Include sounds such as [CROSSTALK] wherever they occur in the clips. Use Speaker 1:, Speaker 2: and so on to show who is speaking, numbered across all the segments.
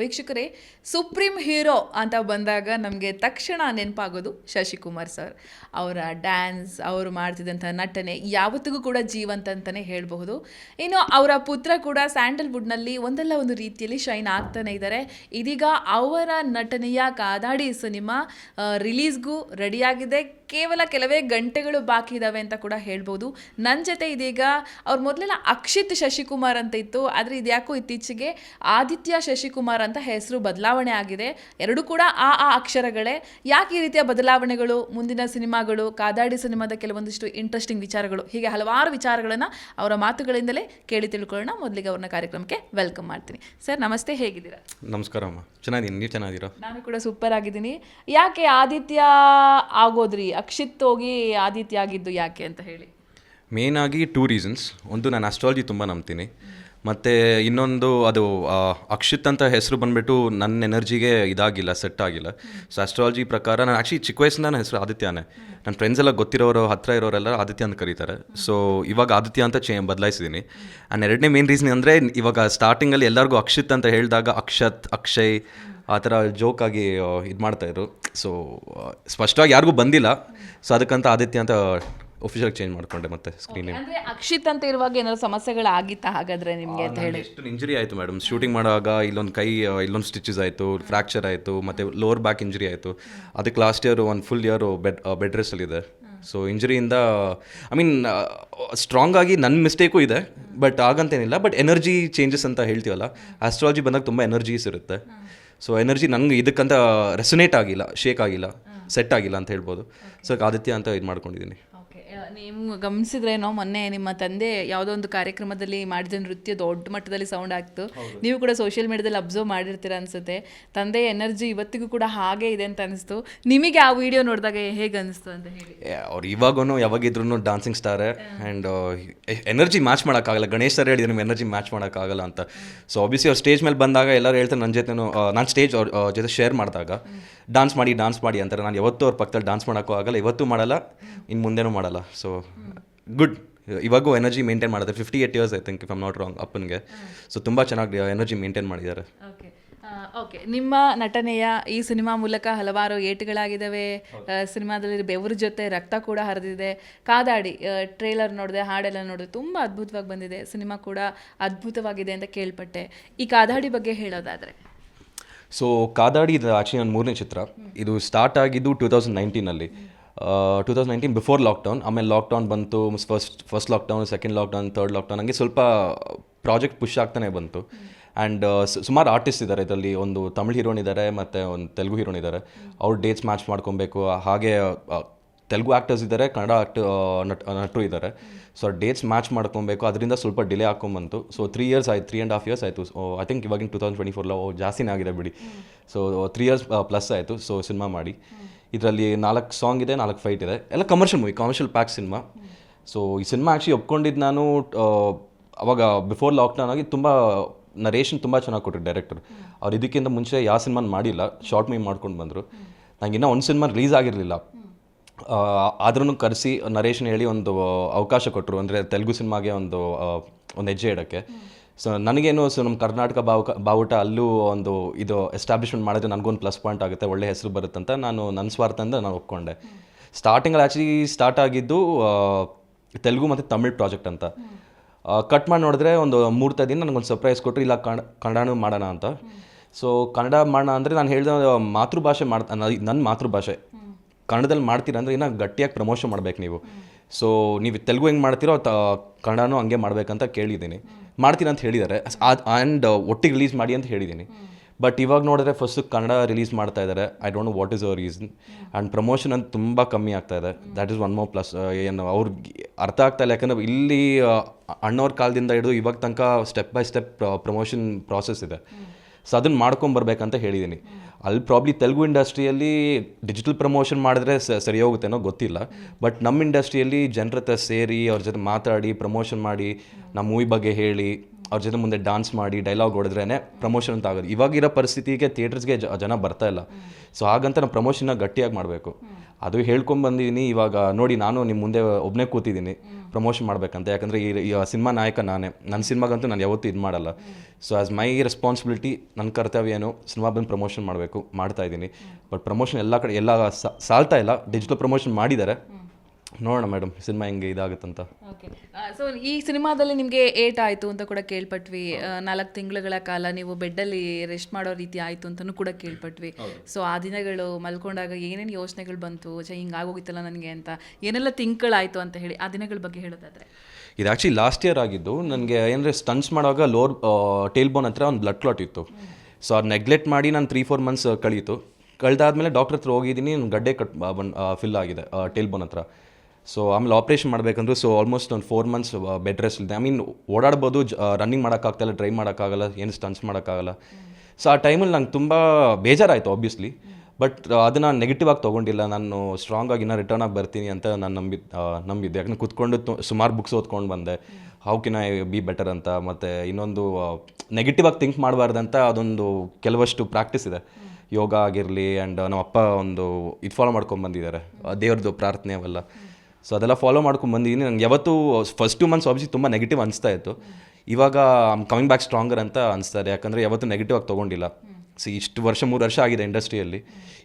Speaker 1: ವೀಕ್ಷಕರೇ, supreme hero ಅಂತ ಬಂದಾಗ ನಮಗೆ ತಕ್ಷಣ ನೆನಪಾಗೋದು ಶಶಿಕುಮಾರ್ ಸರ್. ಅವರ ಡ್ಯಾನ್ಸ್, ಅವರು ಮಾಡ್ತಿದ್ದಂಥ ನಟನೆ ಯಾವತ್ತಿಗೂ ಕೂಡ ಜೀವಂತ ಅಂತಲೇ ಹೇಳಬಹುದು. ಇನ್ನು ಅವರ ಪುತ್ರ ಕೂಡ ಸ್ಯಾಂಡಲ್ವುಡ್ನಲ್ಲಿ ಒಂದಲ್ಲ ಒಂದು ರೀತಿಯಲ್ಲಿ ಶೈನ್ ಆಗ್ತಾನೆ ಇದ್ದಾರೆ. ಇದೀಗ ಅವರ ನಟನೆಯ ಕಾದಾಡಿ ಸಿನಿಮಾ ರಿಲೀಸ್ಗೂ ರೆಡಿಯಾಗಿದೆ. ಕೇವಲ ಕೆಲವೇ ಗಂಟೆಗಳು ಬಾಕಿ ಇದ್ದಾವೆ ಅಂತ ಕೂಡ ಹೇಳ್ಬೋದು ನನ್ನ ಜೊತೆ ಇದೀಗ ಅವ್ರ ಮೊದಲೆಲ್ಲ ಅಕ್ಷಿತ್ ಶಶಿಕುಮಾರ್ ಅಂತ ಇತ್ತು. ಆದರೆ ಇದ್ಯಾಕೋ ಇತ್ತೀಚೆಗೆ ಆದಿತ್ಯ ಶಶಿಕುಮಾರ್ ಅಂತ ಹೆಸರು ಬದಲಾವಣೆ ಆಗಿದೆ. ಎರಡೂ ಕೂಡ ಆ ಆ ಅಕ್ಷರಗಳೇ. ಯಾಕೆ ಈ ರೀತಿಯ ಬದಲಾವಣೆಗಳು? ಮುಂದಿನ ಸಿನಿಮಾಗಳು ಕಾದಾಡಿ ಸಿನಿಮಾದ ಕೆಲವೊಂದಿಷ್ಟು ಇಂಟ್ರೆಸ್ಟಿಂಗ್ ವಿಚಾರಗಳು ಹೀಗೆ ಹಲವಾರು ವಿಚಾರಗಳನ್ನು ಅವರ ಮಾತುಗಳಿಂದಲೇ ಕೇಳಿ ತಿಳ್ಕೊಳ್ಳೋಣ. ಮೊದಲಿಗೆ ಅವ್ರನ್ನ ಕಾರ್ಯಕ್ರಮಕ್ಕೆ ವೆಲ್ಕಮ್ ಮಾಡ್ತೀನಿ. ಸರ್ ನಮಸ್ತೆ ಹೇಗಿದ್ದೀರಾ?
Speaker 2: ನಮಸ್ಕಾರ ಅಮ್ಮ. ಚೆನ್ನಾಗಿದ್ದೀನಿ ನೀವು ಚೆನ್ನಾಗಿದ್ದೀರಾ
Speaker 1: ನಾನು ಕೂಡ ಸೂಪರ್ ಆಗಿದ್ದೀನಿ. ಯಾಕೆ ಆದಿತ್ಯ ಆಗೋದ್ರಿ? ಅಕ್ಷಿತ್ ಹೋಗಿ ಆದಿತ್ಯ ಆಗಿದ್ದು ಯಾಕೆ ಅಂತ ಹೇಳಿ.
Speaker 2: ಮೇನ್ ಆಗಿ ಟೂ ರೀಸನ್ಸ್ ಒಂದು ನಾನು ಅಸ್ಟ್ರಾಲಜಿ ತುಂಬ ನಂಬ್ತೀನಿ. ಮತ್ತು ಇನ್ನೊಂದು ಅದು ಅಕ್ಷಿತ್ ಅಂತ ಹೆಸರು ಬಂದ್ಬಿಟ್ಟು ನನ್ನ ಎನರ್ಜಿಗೆ ಇದಾಗಿಲ್ಲ ಸೆಟ್ ಆಗಿಲ್ಲ. ಸೊ ಆಸ್ಟ್ರಾಲಜಿ ಪ್ರಕಾರ ನಾನು ಆ್ಯಕ್ಚುಲಿ ಚಿಕ್ಕ ವಯಸ್ಸಿನ ನನ್ನ ಹೆಸರು ಆದಿತ್ಯನೇ. ನನ್ನ ಫ್ರೆಂಡ್ಸ್ ಎಲ್ಲ ಗೊತ್ತಿರೋರು ಹತ್ತಿರ ಇರೋರೆಲ್ಲ ಆದಿತ್ಯ ಅಂತ ಕರೀತಾರೆ. ಸೊ ಇವಾಗ ಆದಿತ್ಯ ಅಂತ ಚೇ ಬದಲಾಯಿಸಿದ್ದೀನಿ ಆ್ಯಂಡ್ ಎರಡನೇ ಮೇನ್ ರೀಸನ್ ಅಂದರೆ, ಇವಾಗ ಸ್ಟಾರ್ಟಿಂಗಲ್ಲಿ ಎಲ್ಲರಿಗೂ ಅಕ್ಷಿತ್ ಅಂತ ಹೇಳಿದಾಗ ಅಕ್ಷತ್, ಅಕ್ಷಯ್ ಆ ಥರ ಜೋಕಾಗಿ ಇದು ಮಾಡ್ತಾಯಿದ್ರು ಸೊ ಸ್ಪಷ್ಟವಾಗಿ ಯಾರಿಗೂ ಬಂದಿಲ್ಲ. ಸೊ ಅದಕ್ಕಂತ ಆದಿತ್ಯ ಅಂತ ಒಫಿಷಿಯಲ್ ಚೇಂಜ್ ಮಾಡಿಕೊಂಡೆ ಮತ್ತೆ ಸ್ಕ್ರೀನ್
Speaker 1: ಅಂದ್ರೆ ಅಕ್ಷಿತ್ ಅಂತ ಇರುವಾಗ ಏನಾದ್ರು ಸಮಸ್ಯೆಗಳಾಗಿತ್ತಾ ಹಾಗಾದ್ರೆ ನಿಮ್ಗೆ ಅಂತ ಹೇಳಿ?
Speaker 2: ಎಷ್ಟು ಇಂಜರಿ ಆಯಿತು ಮೇಡಮ್ ಶೂಟಿಂಗ್ ಮಾಡುವಾಗ ಇಲ್ಲೊಂದು ಕೈ ಇಲ್ಲೊಂದು ಸ್ಟಿಚಸ್ ಆಯಿತು ಫ್ರ್ಯಾಕ್ಚರ್ ಆಯಿತು ಮತ್ತು ಲೋವರ್ ಬ್ಯಾಕ್ ಇಂಜರಿ ಆಯಿತು. ಅದಕ್ಕೆ ಲಾಸ್ಟ್ ಇಯರ್ ಒಂದು ಫುಲ್ ಇಯರ್ ಬೆಡ್ ಬೆಡ್ ರೆಸ್ಟಲ್ಲಿದೆ ಸೊ ಇಂಜರಿಯಿಂದ ಐ ಮೀನ್ ಸ್ಟ್ರಾಂಗ್ ಆಗಿ ನನ್ನ ಮಿಸ್ಟೇಕು ಇದೆ ಬಟ್ ಆಗಂತೇನಿಲ್ಲ. ಬಟ್ ಎನರ್ಜಿ ಚೇಂಜಸ್ ಅಂತ ಹೇಳ್ತೀವಲ್ಲ ಆಸ್ಟ್ರಾಲಜಿ ಬಂದಾಗ ತುಂಬ ಎನರ್ಜೀಸ್ ಇರುತ್ತೆ. ಸೊ ಎನರ್ಜಿ ನನಗೆ ಇದಕ್ಕಂತ ರೆಸೊನೇಟ್ ಆಗಿಲ್ಲ ಶೇಕ್ ಆಗಿಲ್ಲ ಸೆಟ್ ಆಗಿಲ್ಲ ಅಂತ ಹೇಳ್ಬೋದು. ಸೊ ಆದಿತ್ಯ ಅಂತ ಇದು ಮಾಡ್ಕೊಂಡಿದ್ದೀನಿ
Speaker 1: ನೀವು ಗಮನಿಸಿದ್ರೇನೋ ಮೊನ್ನೆ ನಿಮ್ಮ ತಂದೆ ಯಾವುದೋ ಒಂದು ಕಾರ್ಯಕ್ರಮದಲ್ಲಿ ಮಾಡಿದ ನೃತ್ಯ ದೊಡ್ಡ ಮಟ್ಟದಲ್ಲಿ ಸೌಂಡ್ ಆಗ್ತು. ನೀವು ಕೂಡ ಸೋಷಿಯಲ್ ಮೀಡಿಯಾದಲ್ಲಿ ಅಬ್ಸರ್ವ್ ಮಾಡಿರ್ತೀರ ಅನ್ಸುತ್ತೆ. ತಂದೆ ಎನರ್ಜಿ ಇವತ್ತಿಗೂ ಕೂಡ ಹಾಗೆ ಇದೆ ಅಂತ ಅನಿಸ್ತು. ನಿಮಗೆ ಆ ವಿಡಿಯೋ ನೋಡಿದಾಗ ಹೇಗೆ ಅನಿಸ್ತು ಅಂತ ಹೇಳಿ.
Speaker 2: ಅವ್ರು ಇವಾಗೂ ಯಾವಾಗಿದ್ರು dancing star and energy match ಮಾಡೋಕ್ಕಾಗಲ್ಲ. ಗಣೇಶ್ ಸರ್ ಹೇಳಿದ್ರು ನಿಮ್ಮ ಎನರ್ಜಿ ಮ್ಯಾಚ್ ಮಾಡೋಕ್ಕಾಗಲ್ಲ ಅಂತ. ಸೊ ಆಬ್ವಿಯಸ್ಲಿ ಅವ್ರು ಸ್ಟೇಜ್ ಮೇಲೆ ಬಂದಾಗ ಎಲ್ಲರೂ ಹೇಳ್ತಾರೆ ನನ್ನ ಜೊತೆ ನಾನು ಸ್ಟೇಜ್ ಅವ್ರ ಜೊತೆ ಶೇರ್ ಮಾಡಿದಾಗ ಡಾನ್ಸ್ ಮಾಡಿ ಡಾನ್ಸ್ ಮಾಡಿ ಅಂತಾರೆ. ನಾನು ಯಾವತ್ತೂ ಅವ್ರ ಪಕ್ಕದಲ್ಲಿ ಡಾನ್ಸ್ ಮಾಡೋಕ್ಕೂ ಆಗಲ್ಲ ಇವತ್ತೂ ಮಾಡಲ್ಲ ಇನ್ನು ಮುಂದೆನೂ ಮಾಡಲ್ಲ. ಸೊ ಗುಡ್ ಇವಾಗೂ ಎನರ್ಜಿ ಮೇಂಟೈನ್ ಮಾಡಿದೆ fifty eight years I think if I'm not wrong ಅಪ್ಪನಿಗೆ ಸೊ ತುಂಬ ಚೆನ್ನಾಗಿ ಎನರ್ಜಿ ಮೇಂಟೈನ್ ಮಾಡಿದ್ದಾರೆ.
Speaker 1: ಓಕೆ ಓಕೆ ನಿಮ್ಮ ನಟನೆಯ ಈ ಸಿನಿಮಾ ಮೂಲಕ ಹಲವಾರು ಏಟುಗಳಾಗಿದ್ದಾವೆ. ಸಿನಿಮಾದಲ್ಲಿ ಬೆವರು ಜೊತೆ ರಕ್ತ ಕೂಡ ಹರಿದಿದೆ. ಕಾದಾಡಿ ಟ್ರೇಲರ್ ನೋಡಿದೆ ಹಾಡೆಲ್ಲ ನೋಡಿದೆ ತುಂಬ ಅದ್ಭುತವಾಗಿ ಬಂದಿದೆ. ಸಿನಿಮಾ ಕೂಡ ಅದ್ಭುತವಾಗಿದೆ ಅಂತ ಕೇಳ್ಪಟ್ಟೆ. ಈ ಕಾದಾಡಿ ಬಗ್ಗೆ ಹೇಳೋದಾದರೆ.
Speaker 2: ಸೊ ಕಾದಾಡಿ ಇದು ಆ್ಯಕ್ಚುಲಿ ನನ್ನ ಮೂರನೇ ಚಿತ್ರ. ಇದು ಸ್ಟಾರ್ಟ್ ಆಗಿದ್ದು two thousand ನೈನ್ಟೀನಲ್ಲಿ two thousand nineteen before lockdown ಆಮೇಲೆ ಲಾಕ್ಡೌನ್ ಬಂತು first first lockdown second lockdown third lockdown ಹಂಗೆ ಸ್ವಲ್ಪ ಪ್ರಾಜೆಕ್ಟ್ ಪುಷ್ ಆಗ್ತಾನೆ ಬಂತು. ಆ್ಯಂಡ್ ಸುಮಾರು ಆರ್ಟಿಸ್ಟ್ ಇದ್ದಾರೆ ಇದರಲ್ಲಿ. ಒಂದು ತಮಿಳ್ ಹೀರೋನ್ ಇದ್ದಾರೆ, ಮತ್ತು ಒಂದು ತೆಲುಗು ಹೀರೋನ್ ಇದ್ದಾರೆ. ಅವ್ರ ಡೇಟ್ಸ್ ಮ್ಯಾಚ್ ಮಾಡ್ಕೊಬೇಕು. ಹಾಗೆ ತೆಲುಗು ಆ್ಯಕ್ಟರ್ಸ್ ಇದ್ದಾರೆ, ಕನ್ನಡ ಆ್ಯಕ್ಟ್ ನಟ್ ನಟರು ಇದ್ದಾರೆ. ಸೊ ಡೇಟ್ಸ್ ಮ್ಯಾಚ್ ಮಾಡ್ಕೊಬೇಕು. ಅದರಿಂದ ಸ್ವಲ್ಪ ಡಿಲೇ ಹಾಕೊಂಬಂತು ಸೊ ತ್ರೀ ಇಯರ್ಸ್ ಆಯ್ತು ತ್ರೀ ಆ್ಯಂಡ್ ಹಾಫ್ ಇಯರ್ಸ್ ಆಯಿತು. ಐ ಥಿಂಕ್ ಇವಾಗಿನ ಟೂ ತೌಸಂಡ್ ಟ್ವೆಂಟಿ ಫೋರ್ಲ ಜಾಸ್ತಿನೇ ಆಗಿದೆ ಬಿಡಿ. ಸೊ ತ್ರೀ ಇಯರ್ಸ್ ಪ್ಲಸ್ ಆಯಿತು. ಸೊ ಸಿನಿಮಾ ಮಾಡಿ. ಇದರಲ್ಲಿ ನಾಲ್ಕು ಸಾಂಗ್ ಇದೆ, ನಾಲ್ಕು ಫೈಟ್ ಇದೆ. ಎಲ್ಲ commercial movie commercial pack cinema so ಈ ಸಿನಿಮಾ ಆ್ಯಕ್ಚುಲಿ ಒಪ್ಕೊಂಡಿದ್ದು ನಾನು ಅವಾಗ ಬಿಫೋರ್ ಲಾಕ್ಡೌನ್ ಆಗಿ ತುಂಬ ನರೇಷನ್ ತುಂಬ ಚೆನ್ನಾಗಿ ಕೊಟ್ಟರು ಡೈರೆಕ್ಟರ್ ಅವ್ರು ಇದಕ್ಕಿಂತ ಮುಂಚೆ ಯಾವ ಸಿನಿಮಾನ ಮಾಡಿಲ್ಲ ಶಾರ್ಟ್ ಮೂವಿ ಮಾಡ್ಕೊಂಡು ಬಂದರು. ನಂಗೆ ಇನ್ನೂ ಒಂದು ಸಿನಿಮಾ ರಿಲೀಸ್ ಆಗಿರಲಿಲ್ಲ. ಆದ್ರೂ ಕರೆಸಿ ನರೇಶನ್ ಹೇಳಿ ಒಂದು ಅವಕಾಶ ಕೊಟ್ಟರು ಅಂದರೆ ತೆಲುಗು ಸಿನಿಮಾಗೆ ಒಂದು ಒಂದು ಹೆಜ್ಜೆ ಇಡೋಕ್ಕೆ. ಸೊ ನನಗೇನು ಸೊ ನಮ್ಮ ಕರ್ನಾಟಕ ಬಾವುಕ, ಬಾವುಟ ಅಲ್ಲೂ ಒಂದು ಇದು ಎಸ್ಟಾಬ್ಲಿಷ್ಮೆಂಟ್ ಮಾಡಿದ್ರೆ ನನಗೊಂದು ಪ್ಲಸ್ ಪಾಯಿಂಟ್ ಆಗುತ್ತೆ, ಒಳ್ಳೆ ಹೆಸರು ಬರುತ್ತಂತ ನಾನು ನನ್ನ ಸ್ವಾರ್ಥ ಅಂತ ನಾನು ಒಪ್ಕೊಂಡೆ. ಸ್ಟಾರ್ಟಿಂಗಲ್ಲಿ ಆ್ಯಕ್ಚುಲಿ ಸ್ಟಾರ್ಟ್ ಆಗಿದ್ದು ತೆಲುಗು ಮತ್ತು ತಮಿಳ್ ಪ್ರಾಜೆಕ್ಟ್ ಅಂತ. ಕಟ್ ಮಾಡಿ ನೋಡಿದ್ರೆ ಒಂದು ಮೂರ್ತ ದಿನ ನನಗೊಂದು ಸರ್ಪ್ರೈಸ್ ಕೊಟ್ಟರು ಇಲ್ಲ ಕನ್ನಡ ಕನ್ನಡನೂ ಮಾಡೋಣ ಅಂತ. ಸೊ ಕನ್ನಡ ಮಾಡೋಣ ಅಂದರೆ ನಾನು ಹೇಳಿದ ಮಾತೃಭಾಷೆ ಮಾಡ್ತಾ ನನ್ನ ಮಾತೃಭಾಷೆ. ಕನ್ನಡದಲ್ಲಿ ಮಾಡ್ತೀರಾ ಅಂದರೆ ಇನ್ನೂ ಗಟ್ಟಿಯಾಗಿ ಪ್ರಮೋಷನ್ ಮಾಡ್ಬೇಕು ನೀವು. ಸೊ ನೀವು ತೆಲುಗು ಹೆಂಗೆ ಮಾಡ್ತೀರೋ ತ ಕನ್ನಡನೂ ಹಂಗೆ ಮಾಡಬೇಕಂತ ಕೇಳಿದ್ದೀನಿ. ಮಾಡ್ತೀನಿ ಅಂತ ಹೇಳಿದ್ದಾರೆ. ಆ್ಯಂಡ್ ಒಟ್ಟಿಗೆ ರಿಲೀಸ್ ಮಾಡಿ ಅಂತ ಹೇಳಿದ್ದೀನಿ. ಬಟ್ ಇವಾಗ ನೋಡಿದ್ರೆ ಫಸ್ಟ್ ಕನ್ನಡ ರಿಲೀಸ್ ಮಾಡ್ತಾ ಇದ್ದಾರೆ. I don't know what is our reason and promotion ಅಂತ ತುಂಬ ಕಮ್ಮಿ ಆಗ್ತಾ ಇದೆ. That is one more plus ಏನು ಅವ್ರಿಗೆ ಅರ್ಥ ಆಗ್ತಾ ಇಲ್ಲ. ಯಾಕಂದರೆ ಇಲ್ಲಿ ಅಣ್ಣವ್ರ ಕಾಲದಿಂದ ಹಿಡಿದು ಇವಾಗ ತನಕ step by step promotion process ಇದೆ. ಸೊ ಅದನ್ನು ಮಾಡ್ಕೊಂಬರ್ಬೇಕಂತ ಹೇಳಿದ್ದೀನಿ. ಅಲ್ಲಿ ಪ್ರಾಬ್ಲಿ ತೆಲುಗು ಇಂಡಸ್ಟ್ರಿಯಲ್ಲಿ ಡಿಜಿಟಲ್ ಪ್ರಮೋಷನ್ ಮಾಡಿದ್ರೆ ಸ- ಸರಿ ಹೋಗುತ್ತೇನೋ ಗೊತ್ತಿಲ್ಲ. ಬಟ್ ನಮ್ಮ ಇಂಡಸ್ಟ್ರಿಯಲ್ಲಿ ಜನರ ಹತ್ರ ಸೇರಿ ಅವ್ರ ಜೊತೆ ಮಾತಾಡಿ ಪ್ರಮೋಷನ್ ಮಾಡಿ ನಮ್ಮ ಮೂವಿ ಬಗ್ಗೆ ಹೇಳಿ ಅವ್ರ ಜೊತೆ ಮುಂದೆ ಡಾನ್ಸ್ ಮಾಡಿ ಡೈಲಾಗ್ ಹೊಡೆದ್ರೇ ಪ್ರಮೋಷನ್ ಅಂತ ಆಗೋದು. ಇವಾಗಿರೋ ಪರಿಸ್ಥಿತಿಗೆ ಥಿಯೇಟರ್ಸ್ಗೆ ಜನ ಬರ್ತಾ ಇಲ್ಲ. ಸೊ ಹಾಗಂತ ನಾವು ಪ್ರಮೋಷನ್ನ ಗಟ್ಟಿಯಾಗಿ ಮಾಡಬೇಕು. ಅದು ಹೇಳ್ಕೊಂಬಂದಿದ್ದೀನಿ ಇವಾಗ. ನೋಡಿ ನಾನು ನಿಮ್ಮ ಮುಂದೆ ಒಬ್ಬನೇ ಕೂತಿದ್ದೀನಿ. ಪ್ರಮೋಷನ್ ಮಾಡಬೇಕಂತ. ಯಾಕಂದರೆ ಈ ಸಿನಿಮಾ ನಾಯಕ ನಾನೇ. ನನ್ನ ಸಿನಿಮಾಗಂತೂ ನಾನು ಯಾವತ್ತೂ ಇದು ಮಾಡಲ್ಲ. ಸೊ ಆ್ಯಸ್ ಮೈ ರೆಸ್ಪಾನ್ಸಿಬಿಲಿಟಿ ನನ್ನ ಕರ್ತವ್ಯ ಏನು? ಸಿನಿಮಾ ಬಂದು ಪ್ರಮೋಷನ್ ಮಾಡಬೇಕು, ಮಾಡ್ತಾ ಇದ್ದೀನಿ. ಬಟ್ ಪ್ರಮೋಷನ್ ಎಲ್ಲ ಕಡೆ, ಎಲ್ಲ ಸಾಲ್ತಾ ಇಲ್ಲ. ಡಿಜಿಟಲ್ ಪ್ರಮೋಷನ್ ಮಾಡಿದ್ದಾರೆ. ನೋಡೋಣ ಮೇಡಮ್ ಸಿನಿಮಾ ಹೆಂಗೆ ಇದಾಗುತ್ತಂತ.
Speaker 1: ಓಕೆ. ಸೊ ಈ ಸಿನಿಮಾದಲ್ಲಿ ನಿಮಗೆ ಏಟ್ ಆಯಿತು ಅಂತ ಕೂಡ ಕೇಳ್ಪಟ್ವಿ. ನಾಲ್ಕು ತಿಂಗಳುಗಳ ಕಾಲ ನೀವು ಬೆಡ್ಡಲ್ಲಿ ರೆಸ್ಟ್ ಮಾಡೋ ರೀತಿ ಆಯಿತು ಅಂತಲೂ ಕೂಡ ಕೇಳ್ಪಟ್ವಿ. ಸೊ ಆ ದಿನಗಳು ಮಲ್ಕೊಂಡಾಗ ಏನೇನು ಯೋಚನೆಗಳು ಬಂತು? ಛೆ ಹಿಂಗಾಗೋಗಿತ್ತಲ್ಲ ನನಗೆ ಅಂತ. ಏನೆಲ್ಲ ತಿಂಗಳಾಯಿತು ಅಂತ ಹೇಳಿ ಆ ದಿನಗಳ ಬಗ್ಗೆ ಹೇಳೋದಾದರೆ.
Speaker 2: ಇದು ಆ್ಯಕ್ಚುಲಿ ಲಾಸ್ಟ್ ಇಯರ್ ಆಗಿದ್ದು. ನನಗೆ ಏನಂದರೆ ಸ್ಟನ್ಸ್ ಮಾಡುವಾಗ ಲೋರ್ ಟೇಲ್ ಬೋನ್ ಹತ್ರ ಒಂದು ಬ್ಲಡ್ ಕ್ಲಾಟ್ ಇತ್ತು. ಸೊ ಅದು ನೆಗ್ಲೆಕ್ಟ್ ಮಾಡಿ ನಾನು ತ್ರೀ ಫೋರ್ ಮಂತ್ಸ್ ಕಳೀತು. ಕಳೆದಾದ್ಮೇಲೆ ಡಾಕ್ಟ್ರ್ ಹತ್ರ ಹೋಗಿದ್ದೀನಿ ನನ್ನ ಗಡ್ಡೆ ಕಟ್ ಫಿಲ್ ಆಗಿದೆ ಟೇಲ್ ಬೋನ್ ಹತ್ರ. ಸೊ ಆಮೇಲೆ ಆಪ್ರೇಷನ್ ಮಾಡಬೇಕಂದ್ರೆ ಸೊ ಆಲ್ಮೋಸ್ಟ್ ಒಂದು ಫೋರ್ ಮಂತ್ಸ್ ಬೆಡ್ ರೆಸ್ಟ್ ಇದೆ ಐ ಮೀನ್ ಓಡಾಡ್ಬೋದು ರನ್ನಿಂಗ್ ಮಾಡೋಕ್ಕಾಗ್ತಾಯಿಲ್ಲ ಡ್ರೈವ್ ಮಾಡೋಕ್ಕಾಗಲ್ಲ, ಏನು ಸ್ಟನ್ಸ್ ಮಾಡೋಕ್ಕಾಗಲ್ಲ. ಸೊ ಆ ಟೈಮಲ್ಲಿ ನಂಗೆ ತುಂಬ ಬೇಜಾರಾಯಿತು ಆಬ್ವಿಯಸ್ಲಿ ಬಟ್ ಅದನ್ನು ನೆಗೆಟಿವ್ ಆಗಿ ತೊಗೊಂಡಿಲ್ಲ. ನಾನು ಸ್ಟ್ರಾಂಗ್ ಆಗಿ ಇನ್ನೂ ರಿಟರ್ನ್ ಆಗಿ ಬರ್ತೀನಿ ಅಂತ ನಾನು ನಂಬಿ ನಂಬಿದ್ದೆ. ಯಾಕಂದ್ರೆ ಕುತ್ಕೊಂಡು ಸುಮಾರು ಬುಕ್ಸ್ ಓದ್ಕೊಂಡು ಬಂದೆ. How can I be better ಅಂತ. ಮತ್ತು ಇನ್ನೊಂದು ನೆಗೆಟಿವ್ ಆಗಿ ಥಿಂಕ್ ಮಾಡಬಾರ್ದಂತ ಅದೊಂದು ಕೆಲವಷ್ಟು ಪ್ರಾಕ್ಟೀಸ್ ಇದೆ. ಯೋಗ ಆಗಿರಲಿ ಆ್ಯಂಡ್ ನಮ್ಮ ಅಪ್ಪ ಒಂದು ಇದು ಫಾಲೋ ಮಾಡ್ಕೊಂಡು ಬಂದಿದ್ದಾರೆ. ದೇವ್ರದ್ದು ಪ್ರಾರ್ಥನೆ ಅವೆಲ್ಲ. ಸೊ ಅದೆಲ್ಲ ಫಾಲೋ ಮಾಡ್ಕೊಂಡು ಬಂದಿದ್ದೀನಿ ನಂಗೆ ಯಾವತ್ತೂ ಫಸ್ಟ್ ಟು ಮಂತ್ಸ್ ಆಬ್ವಿಯಸ್ಲಿ ತುಂಬ ನೆಗೆಟಿವ್ ಅನಿಸ್ತಾ ಇತ್ತು. ಇವಾಗ ಐಮ್ ಕಮಿಂಗ್ ಬ್ಯಾಕ್ ಸ್ಟ್ರಾಂಗರ್ ಅಂತ ಅನಿಸ್ತಾರೆ ಯಾಕಂದರೆ ಯಾವತ್ತೂ ನೆಗೆಟಿವ್ ಆಗಿ ತೊಗೊಂಡಿಲ್ಲ. ಸಿ ಇಷ್ಟು ವರ್ಷ ಮೂರು ವರ್ಷ ಆಗಿದೆ ಇಂಡಸ್ಟ್ರಿಯಲ್ಲಿ.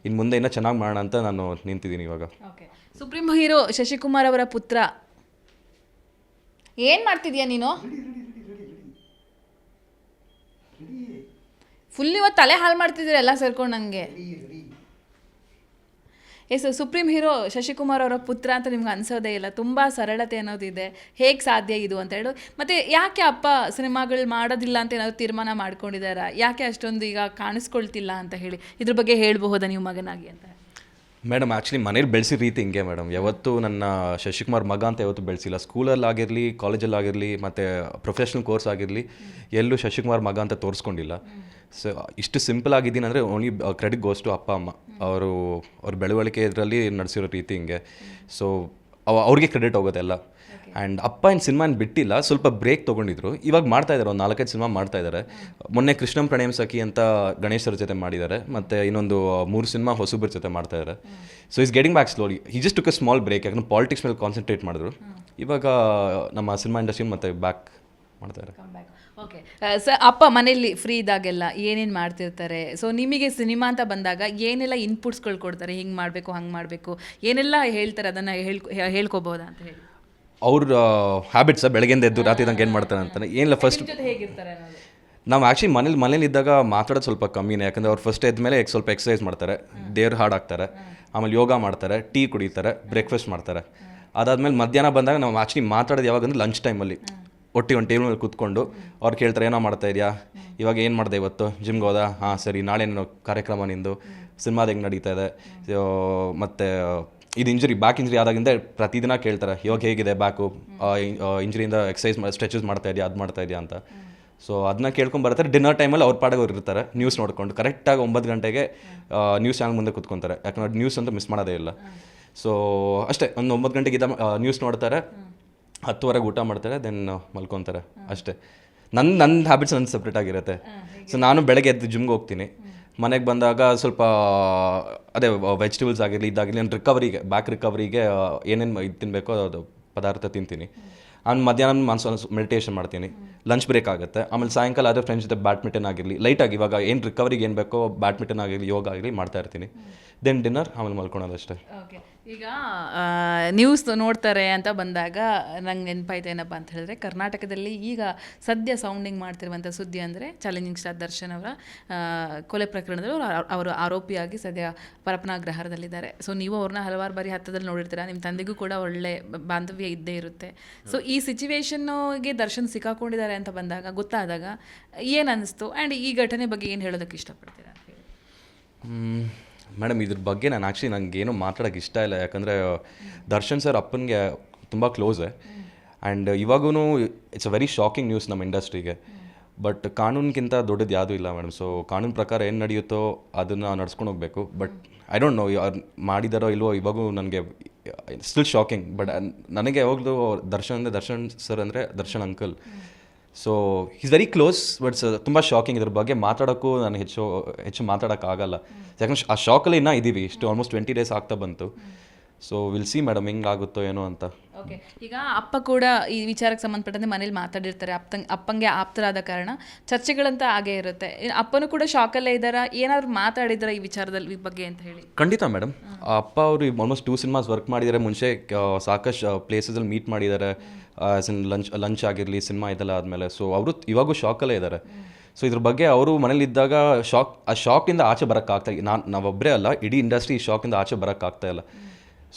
Speaker 2: ಇನ್ನು ಮುಂದೆ ಇನ್ನೂ ಚೆನ್ನಾಗಿ ಮಾಡೋಣ ಅಂತ ನಾನು ನಿಂತಿದ್ದೀನಿ ಇವಾಗ.
Speaker 1: ಓಕೆ ಸುಪ್ರೀಂ ಹೀರೋ ಶಶಿಕುಮಾರ್ ಅವರ ಪುತ್ರ. ಏನು ಮಾಡ್ತಿದ್ಯಾ ನೀನು? ಫುಲ್ ಇವತ್ತು ತಲೆ ಹಾಳು ಮಾಡ್ತಿದ್ದೀರ ಎಲ್ಲ ಸೇರ್ಕೊಂಡು ನನಗೆ ಎಸ್, ಸುಪ್ರೀಂ ಹೀರೋ ಶಶಿಕುಮಾರ್ ಅವರ ಪುತ್ರ ಅಂತ ನಿಮ್ಗೆ ಅನ್ಸೋದೇ ಇಲ್ಲ. ತುಂಬ ಸರಳತೆ ಅನ್ನೋದಿದೆ ಹೇಗೆ ಸಾಧ್ಯ ಇದು ಅಂತ ಹೇಳು. ಮತ್ತು ಯಾಕೆ ಅಪ್ಪ ಸಿನಿಮಾಗಳು ಮಾಡೋದಿಲ್ಲ ಅಂತ ಏನಾದ್ರು ತೀರ್ಮಾನ ಮಾಡ್ಕೊಂಡಿದ್ದಾರಾ? ಯಾಕೆ ಅಷ್ಟೊಂದು ಈಗ ಕಾಣಿಸ್ಕೊಳ್ತಿಲ್ಲ ಅಂತ ಹೇಳಿ. ಇದ್ರ ಬಗ್ಗೆ ಹೇಳ್ಬಹುದಾ ನೀವು ಮಗನಾಗಿ ಅಂತ?
Speaker 2: ಮೇಡಮ್ ಆ್ಯಕ್ಚುಲಿ ಮನೇಲಿ ಬೆಳೆಸಿದ ರೀತಿ ಹಿಂಗೆ ಮೇಡಮ್. ಯಾವತ್ತೂ ನನ್ನ ಶಶಿಕುಮಾರ್ ಮಗ ಅಂತ ಯಾವತ್ತೂ ಬೆಳೆಸಿಲ್ಲ. ಸ್ಕೂಲಲ್ಲಾಗಿರಲಿ ಕಾಲೇಜಲ್ಲಾಗಿರಲಿ ಮತ್ತು ಪ್ರೊಫೆಷ್ನಲ್ ಕೋರ್ಸ್ ಆಗಿರಲಿ, ಎಲ್ಲೂ ಶಶಿಕುಮಾರ್ ಮಗ ಅಂತ ತೋರಿಸ್ಕೊಂಡಿಲ್ಲ. ಸೊ ಇಷ್ಟು ಸಿಂಪಲ್ ಆಗಿದ್ದೀನಿ ಅಂದರೆ ಓನ್ಲಿ ಕ್ರೆಡಿಟ್ ಗೋಸ್ಟು ಅಪ್ಪ ಅಮ್ಮ. ಅವರು ಅವ್ರ ಬೆಳವಣಿಗೆ ಇದರಲ್ಲಿ ನಡೆಸಿರೋ ರೀತಿ ಹಿಂಗೆ. ಸೊ ಅವ ಅವ್ರಿಗೆ ಕ್ರೆಡಿಟ್ ಹೋಗುತ್ತೆ ಎಲ್ಲ. ಆ್ಯಂಡ್ ಅಪ್ಪ ಏನು ಸಿನಿಮಾ ಬಿಟ್ಟಿಲ್ಲ ಸ್ವಲ್ಪ ಬ್ರೇಕ್ ತೊಗೊಂಡಿದ್ರು. ಇವಾಗ ಮಾಡ್ತಾ ಇದ್ದಾರೆ ಒಂದು ನಾಲ್ಕೈದು ಸಿನಿಮಾ ಮಾಡ್ತಾ ಇದ್ದಾರೆ ಮೊನ್ನೆ ಕೃಷ್ಣಂ ಪ್ರಣಯಂ ಸಖಿ ಅಂತ ಗಣೇಶರ ಜೊತೆ ಮಾಡಿದ್ದಾರೆ. ಮತ್ತು ಇನ್ನೊಂದು ಮೂರು ಸಿನಿಮಾ ಹೊಸಬ್ರ ಜೊತೆ ಮಾಡ್ತಾ ಇದ್ದಾರೆ so is getting back slowly ಈ just took a small break ಯಾಕಂದ್ರೆ ಪಾಲಿಟಿಕ್ಸ್ ಮೇಲೆ ಕಾನ್ಸಂಟ್ರೇಟ್ ಮಾಡಿದ್ರು. ಇವಾಗ ನಮ್ಮ ಸಿನಿಮಾ ಇಂಡಸ್ಟ್ರಿ ಮತ್ತೆ ಬ್ಯಾಕ್ ಮಾಡ್ತಾರೆ
Speaker 1: ಓಕೆ ಸ ಅಪ್ಪ ಮನೆಯಲ್ಲಿ ಫ್ರೀ ಇದ್ದಾಗೆಲ್ಲ ಏನೇನು ಮಾಡ್ತಿರ್ತಾರೆ? ಸೊ ನಿಮಗೆ ಸಿನಿಮಾ ಅಂತ ಬಂದಾಗ ಏನೆಲ್ಲ ಇನ್ಪುಟ್ಸ್ಗಳು ಕೊಡ್ತಾರೆ? ಹಿಂಗೆ ಮಾಡಬೇಕು ಹಂಗೆ ಮಾಡಬೇಕು? ಏನೆಲ್ಲ ಹೇಳ್ತಾರೆ? ಅದನ್ನು ಹೇಳ್ಕೊ ಹೇಳ್ಕೊಬೋದಾ ಅಂತ ಹೇಳಿ.
Speaker 2: ಅವ್ರ ಹ್ಯಾಬಿಟ್ಸ ಬೆಳಗ್ಗೆಯಿಂದ ಎದ್ದು ರಾತ್ರಿ ತನಕ ಏನು ಮಾಡ್ತಾರೆ ಅಂತಾನೆ? ಏನಿಲ್ಲ ಫಸ್ಟ್
Speaker 1: ಹೇಗಿರ್ತಾರೆ ಅನ್ನೋದು?
Speaker 2: ನಾವು ಆ್ಯಕ್ಚುಲಿ ಮನೇಲಿ ಮನೇಲಿ ಇದ್ದಾಗ ಮಾತಾಡೋದು ಸ್ವಲ್ಪ ಕಮ್ಮಿನೇ. ಯಾಕಂದರೆ ಅವ್ರು ಫಸ್ಟ್ ಎದ್ದ ಮೇಲೆ ಸ್ವಲ್ಪ ಎಕ್ಸಸೈಸ್ ಮಾಡ್ತಾರೆ. ದೇವ್ರ ಹಾಡು ಹಾಕ್ತಾರೆ. ಆಮೇಲೆ ಯೋಗ ಮಾಡ್ತಾರೆ ಟೀ ಕುಡಿತಾರೆ ಬ್ರೇಕ್ಫಾಸ್ಟ್ ಮಾಡ್ತಾರೆ. ಅದಾದಮೇಲೆ ಮಧ್ಯಾಹ್ನ ಬಂದಾಗ ನಾವು ಆ್ಯಕ್ಚುಲಿ ಮಾತಾಡೋದು ಯಾವಾಗಂದ್ರೆ ಲಂಚ್ ಟೈಮಲ್ಲಿ ಒಟ್ಟಿಗೆ ಒಂದು ಟೇಬಲ್ ಮೇಲೆ ಕೂತ್ಕೊಂಡು ಅವ್ರು ಕೇಳ್ತಾರೆ, ಏನೋ ಮಾಡ್ತಾ ಇದೆಯಾ? ಇವಾಗ ಏನು ಮಾಡಿದೆ ಇವತ್ತು? ಜಿಮ್ಗೆ ಹೋದಾ? ಹಾಂ, ಸರಿ. ನಾಳೆ ಏನೋ ಕಾರ್ಯಕ್ರಮ ನಿಂದು. ಸಿನಿಮಾದ ಹೆಂಗೆ ನಡೀತಾ ಇದೆ? ಮತ್ತು, ಇದು ಇಂಜುರಿ ಬ್ಯಾಕ್ ಇಂಜುರಿ ಆದಾಗಿಂದ ಪ್ರತಿದಿನ ಕೇಳ್ತಾರೆ, ಇವಾಗ ಹೇಗಿದೆ ಬ್ಯಾಕು ಇಂಜುರಿಯಿಂದ ಎಕ್ಸಸೈಸ್ ಮಾಡಿ ಸ್ಟ್ರೆಚಸ್ ಮಾಡ್ತಾ ಇದೆಯಾ? ಅದು ಮಾಡ್ತಾ ಇದೆಯಾ ಅಂತ. ಸೊ ಅದನ್ನ ಕೇಳ್ಕೊಂಡು ಬರ್ತಾರೆ ಡಿನ್ನರ್ ಟೈಮಲ್ಲಿ ಅವ್ರ ಪಾಡಿಗೆ ಅವ್ರು ಇರ್ತಾರೆ ನ್ಯೂಸ್ ನೋಡ್ಕೊಂಡು. ಕರೆಕ್ಟಾಗಿ ಒಂಬತ್ತು ಗಂಟೆಗೆ ನ್ಯೂಸ್ ಚಾನಲ್ ಮುಂದೆ ಕೂತ್ಕೊಂತಾರೆ. ಯಾಕಂದ್ರೆ ನ್ಯೂಸ್ ಅಂತೂ ಮಿಸ್ ಮಾಡೋದೇ ಇಲ್ಲ. ಸೊ ಅಷ್ಟೇ. ಒಂದು ಒಂಬತ್ತು ಗಂಟೆಗೆ ಇದ್ದ ನ್ಯೂಸ್ ನೋಡ್ತಾರೆ. ಹತ್ತುವರೆಗೆ ಊಟ ಮಾಡ್ತಾರೆ ದೆನ್ ಮಲ್ಕೊತಾರೆ ಅಷ್ಟೇ. ನನ್ನ ನನ್ನ ಹ್ಯಾಬಿಟ್ಸ್ ನನ್ನ ಸಪ್ರೇಟ್ ಆಗಿರುತ್ತೆ. ಸೊ ನಾನು ಬೆಳಗ್ಗೆ ಎದ್ದು ಜಿಮ್ಗೆ ಹೋಗ್ತೀನಿ. ಮನೆಗೆ ಬಂದಾಗ ಸ್ವಲ್ಪ ಅದೇ ವೆಜಿಟೇಬಲ್ಸ್ ಆಗಿರಲಿ ಇದಾಗಲಿ ನಾನು ರಿಕವರಿಗೆ ಬ್ಯಾಕ್ ರಿಕವರಿಗೆ ಏನೇನು ಇದು ತಿನ್ನಬೇಕೋ ಅದು ಪದಾರ್ಥ ತಿಂತೀನಿ. ಆಮೇಲೆ ಮಧ್ಯಾಹ್ನ ಮನ್ಸು ಮೆಡಿಟೇಷನ್ ಮಾಡ್ತೀನಿ. ಲಂಚ್ ಬ್ರೇಕ್ ಆಗುತ್ತೆ. ಆಮೇಲೆ ಸಾಯಂಕಾಲ ಆದರೆ ಫ್ರೆಂಡ್ಸ್ ಜೊತೆ ಬ್ಯಾಡ್ಮಿಂಟನ್ ಆಗಿರಲಿ ಲೈಟಾಗಿ ಇವಾಗ ಏನು ರಿಕವರಿಗೆ ಏನು ಬೇಕೋ ಬ್ಯಾಡ್ಮಿಂಟನ್ ಆಗಿರಲಿ ಯೋಗ ಆಗಲಿ ಮಾಡ್ತಾ ಇರ್ತೀನಿ. ದೆನ್ ಡಿನ್ನರ್ ಆಮೇಲೆ ಮಲ್ಕೊಳೋದು ಅಷ್ಟೇ.
Speaker 1: ಓಕೆ ಈಗ ನ್ಯೂಸ್ ನೋಡ್ತಾರೆ ಅಂತ ಬಂದಾಗ ನಂಗೆ ನೆನಪಾಯ್ತು ಏನಪ್ಪ ಅಂತ ಹೇಳಿದ್ರೆ ಕರ್ನಾಟಕದಲ್ಲಿ ಈಗ ಸದ್ಯ ಸೌಂಡಿಂಗ್ ಮಾಡ್ತಿರುವಂಥ ಸುದ್ದಿ ಅಂದರೆ ಚಾಲೆಂಜಿಂಗ್ ಸ್ಟಾರ್ ದರ್ಶನ್ ಅವರ ಕೊಲೆ ಪ್ರಕರಣದಲ್ಲಿ ಅವರು ಅವರು ಆರೋಪಿಯಾಗಿ ಸದ್ಯ ಪರಪನಾಗ್ರಹಾರದಲ್ಲಿದ್ದಾರೆ. ಸೊ ನೀವು ಅವ್ರನ್ನ ಹಲವಾರು ಬಾರಿ ಹತ್ತದಲ್ಲಿ ನೋಡಿರ್ತೀರ ನಿಮ್ಮ ತಂದೆಗೂ ಕೂಡ ಒಳ್ಳೆ ಬಾಂಧವ್ಯ ಇದ್ದೇ ಇರುತ್ತೆ. ಸೊ ಈ ಸಿಚುವೇಶನ್ಗೆ ದರ್ಶನ್ ಸಿಕ್ಕಾಕೊಂಡಿದ್ದಾರೆ ಅಂತ ಬಂದಾಗ ಗೊತ್ತಾದಾಗ ಏನು ಅನ್ನಿಸ್ತು ಆ್ಯಂಡ್ ಈ ಘಟನೆ ಬಗ್ಗೆ ಏನು ಹೇಳೋದಕ್ಕೆ ಇಷ್ಟಪಡ್ತೀರಾ ಅಂತ ಹೇಳಿ.
Speaker 2: ಮೇಡಮ್, ಇದ್ರ ಬಗ್ಗೆ ನಾನು ಆ್ಯಕ್ಚುಲಿ ನನಗೆ ಏನೂ ಮಾತಾಡೋಕ್ಕೆ ಇಷ್ಟ ಇಲ್ಲ. ಯಾಕಂದರೆ, ದರ್ಶನ್ ಸರ್ ಅಪ್ಪನಿಗೆ ತುಂಬ ಕ್ಲೋಸೆ ಆ್ಯಂಡ್ ಇವಾಗೂ it's a very shocking news ನಮ್ಮ ಇಂಡಸ್ಟ್ರಿಗೆ. ಬಟ್ ಕಾನೂನಿಗಿಂತ ದೊಡ್ಡದು ಯಾವುದೂ ಇಲ್ಲ ಮೇಡಮ್. ಸೊ ಕಾನೂನು ಪ್ರಕಾರ ಏನು ನಡೆಯುತ್ತೋ ಅದನ್ನು ನಡ್ಸ್ಕೊಂಡು ಹೋಗಬೇಕು. ಬಟ್ ಐ ಡೋಂಟ್ ನೋ ಯಾರು ಮಾಡಿದಾರೋ ಇಲ್ವೋ ಇವಾಗೂ ನನಗೆ ಸ್ಟಿಲ್ ಶಾಕಿಂಗ್ ಬಟ್ ನನಗೆ ಯಾವಾಗಲೂ ದರ್ಶನ್ ಅಂದರೆ, ದರ್ಶನ್ ಸರ್ ಅಂದರೆ Darshan uncle so is very close buts ತುಂಬ ಶಾಕಿಂಗ್ ಇದ್ರ ಬಗ್ಗೆ ಮಾತಾಡೋಕ್ಕೂ ನಾನು ಹೆಚ್ಚು ಹೆಚ್ಚು ಮಾತಾಡೋಕ್ಕಾಗಲ್ಲ. ಯಾಕಂದ್ರೆ ಆ ಶಾಕಲ್ಲಿ ಇನ್ನೂ ಇದ್ದೀವಿ ಇಷ್ಟು ಆಲ್ಮೋಸ್ಟ್ ಟ್ವೆಂಟಿ ಡೇಸ್ ಆಗ್ತಾ ಬಂತು. ಸೊ ವಿಲ್ ಸಿ ಮೇಡಮ್ ಹೆಂಗಾಗುತ್ತೋ ಏನೋ ಅಂತ.
Speaker 1: ಓಕೆ ಈಗ ಅಪ್ಪ ಕೂಡ ಈ ವಿಚಾರಕ್ಕೆ ಸಂಬಂಧಪಟ್ಟಂತೆ ಮನೇಲಿ ಮಾತಾಡಿರ್ತಾರೆ. ಅಪ್ಪಂಗೆ ಅಪ್ಪಂಗೆ ಆಪ್ತರಾದ ಕಾರಣ ಚರ್ಚೆಗಳಂತ ಹಾಗೇ ಇರುತ್ತೆ. ಅಪ್ಪನೂ ಕೂಡ ಶಾಕಲ್ಲೇ ಇದ್ದಾರೆ? ಏನಾದ್ರು ಮಾತಾಡಿದ್ರ ಈ ವಿಚಾರದಲ್ಲಿ ಈ ಬಗ್ಗೆ ಅಂತ ಹೇಳಿ?
Speaker 2: ಖಂಡಿತ ಮೇಡಮ್ ಅಪ್ಪ ಅವರು ಆಲ್ಮೋಸ್ಟ್ ಟೂ ಸಿನಿಮಾಸ್ ವರ್ಕ್ ಮಾಡಿದ್ದಾರೆ ಮುಂಚೆ ಸಾಕಷ್ಟು ಸಾಕಷ್ಟು ಪ್ಲೇಸಸಲ್ಲಿ ಮೀಟ್ ಮಾಡಿದ್ದಾರೆ ಆಸ್ ಇನ್ ಲಂಚ್ ಲಂಚ್ ಆಗಿರಲಿ ಸಿನಿಮಾ ಇದೆಲ್ಲ ಆದಮೇಲೆ. ಸೊ ಅವರು ಇವಾಗೂ ಶಾಕಲ್ಲೇ ಇದ್ದಾರೆ ಸೊ ಇದ್ರ ಬಗ್ಗೆ ಅವರು ಮನೇಲಿದ್ದಾಗ ಶಾಕ್ ಆ ಶಾಕಿಂದ ಆಚೆ ಬರೋಕ್ಕಾಗ್ತಾ ನಾನು ನಾವೊಬ್ಬರೇ ಅಲ್ಲ, ಇಡೀ ಇಂಡಸ್ಟ್ರಿ ಶಾಕಿಂದ ಆಚೆ ಬರೋಕ್ಕಾಗ್ತಾ ಇಲ್ಲ.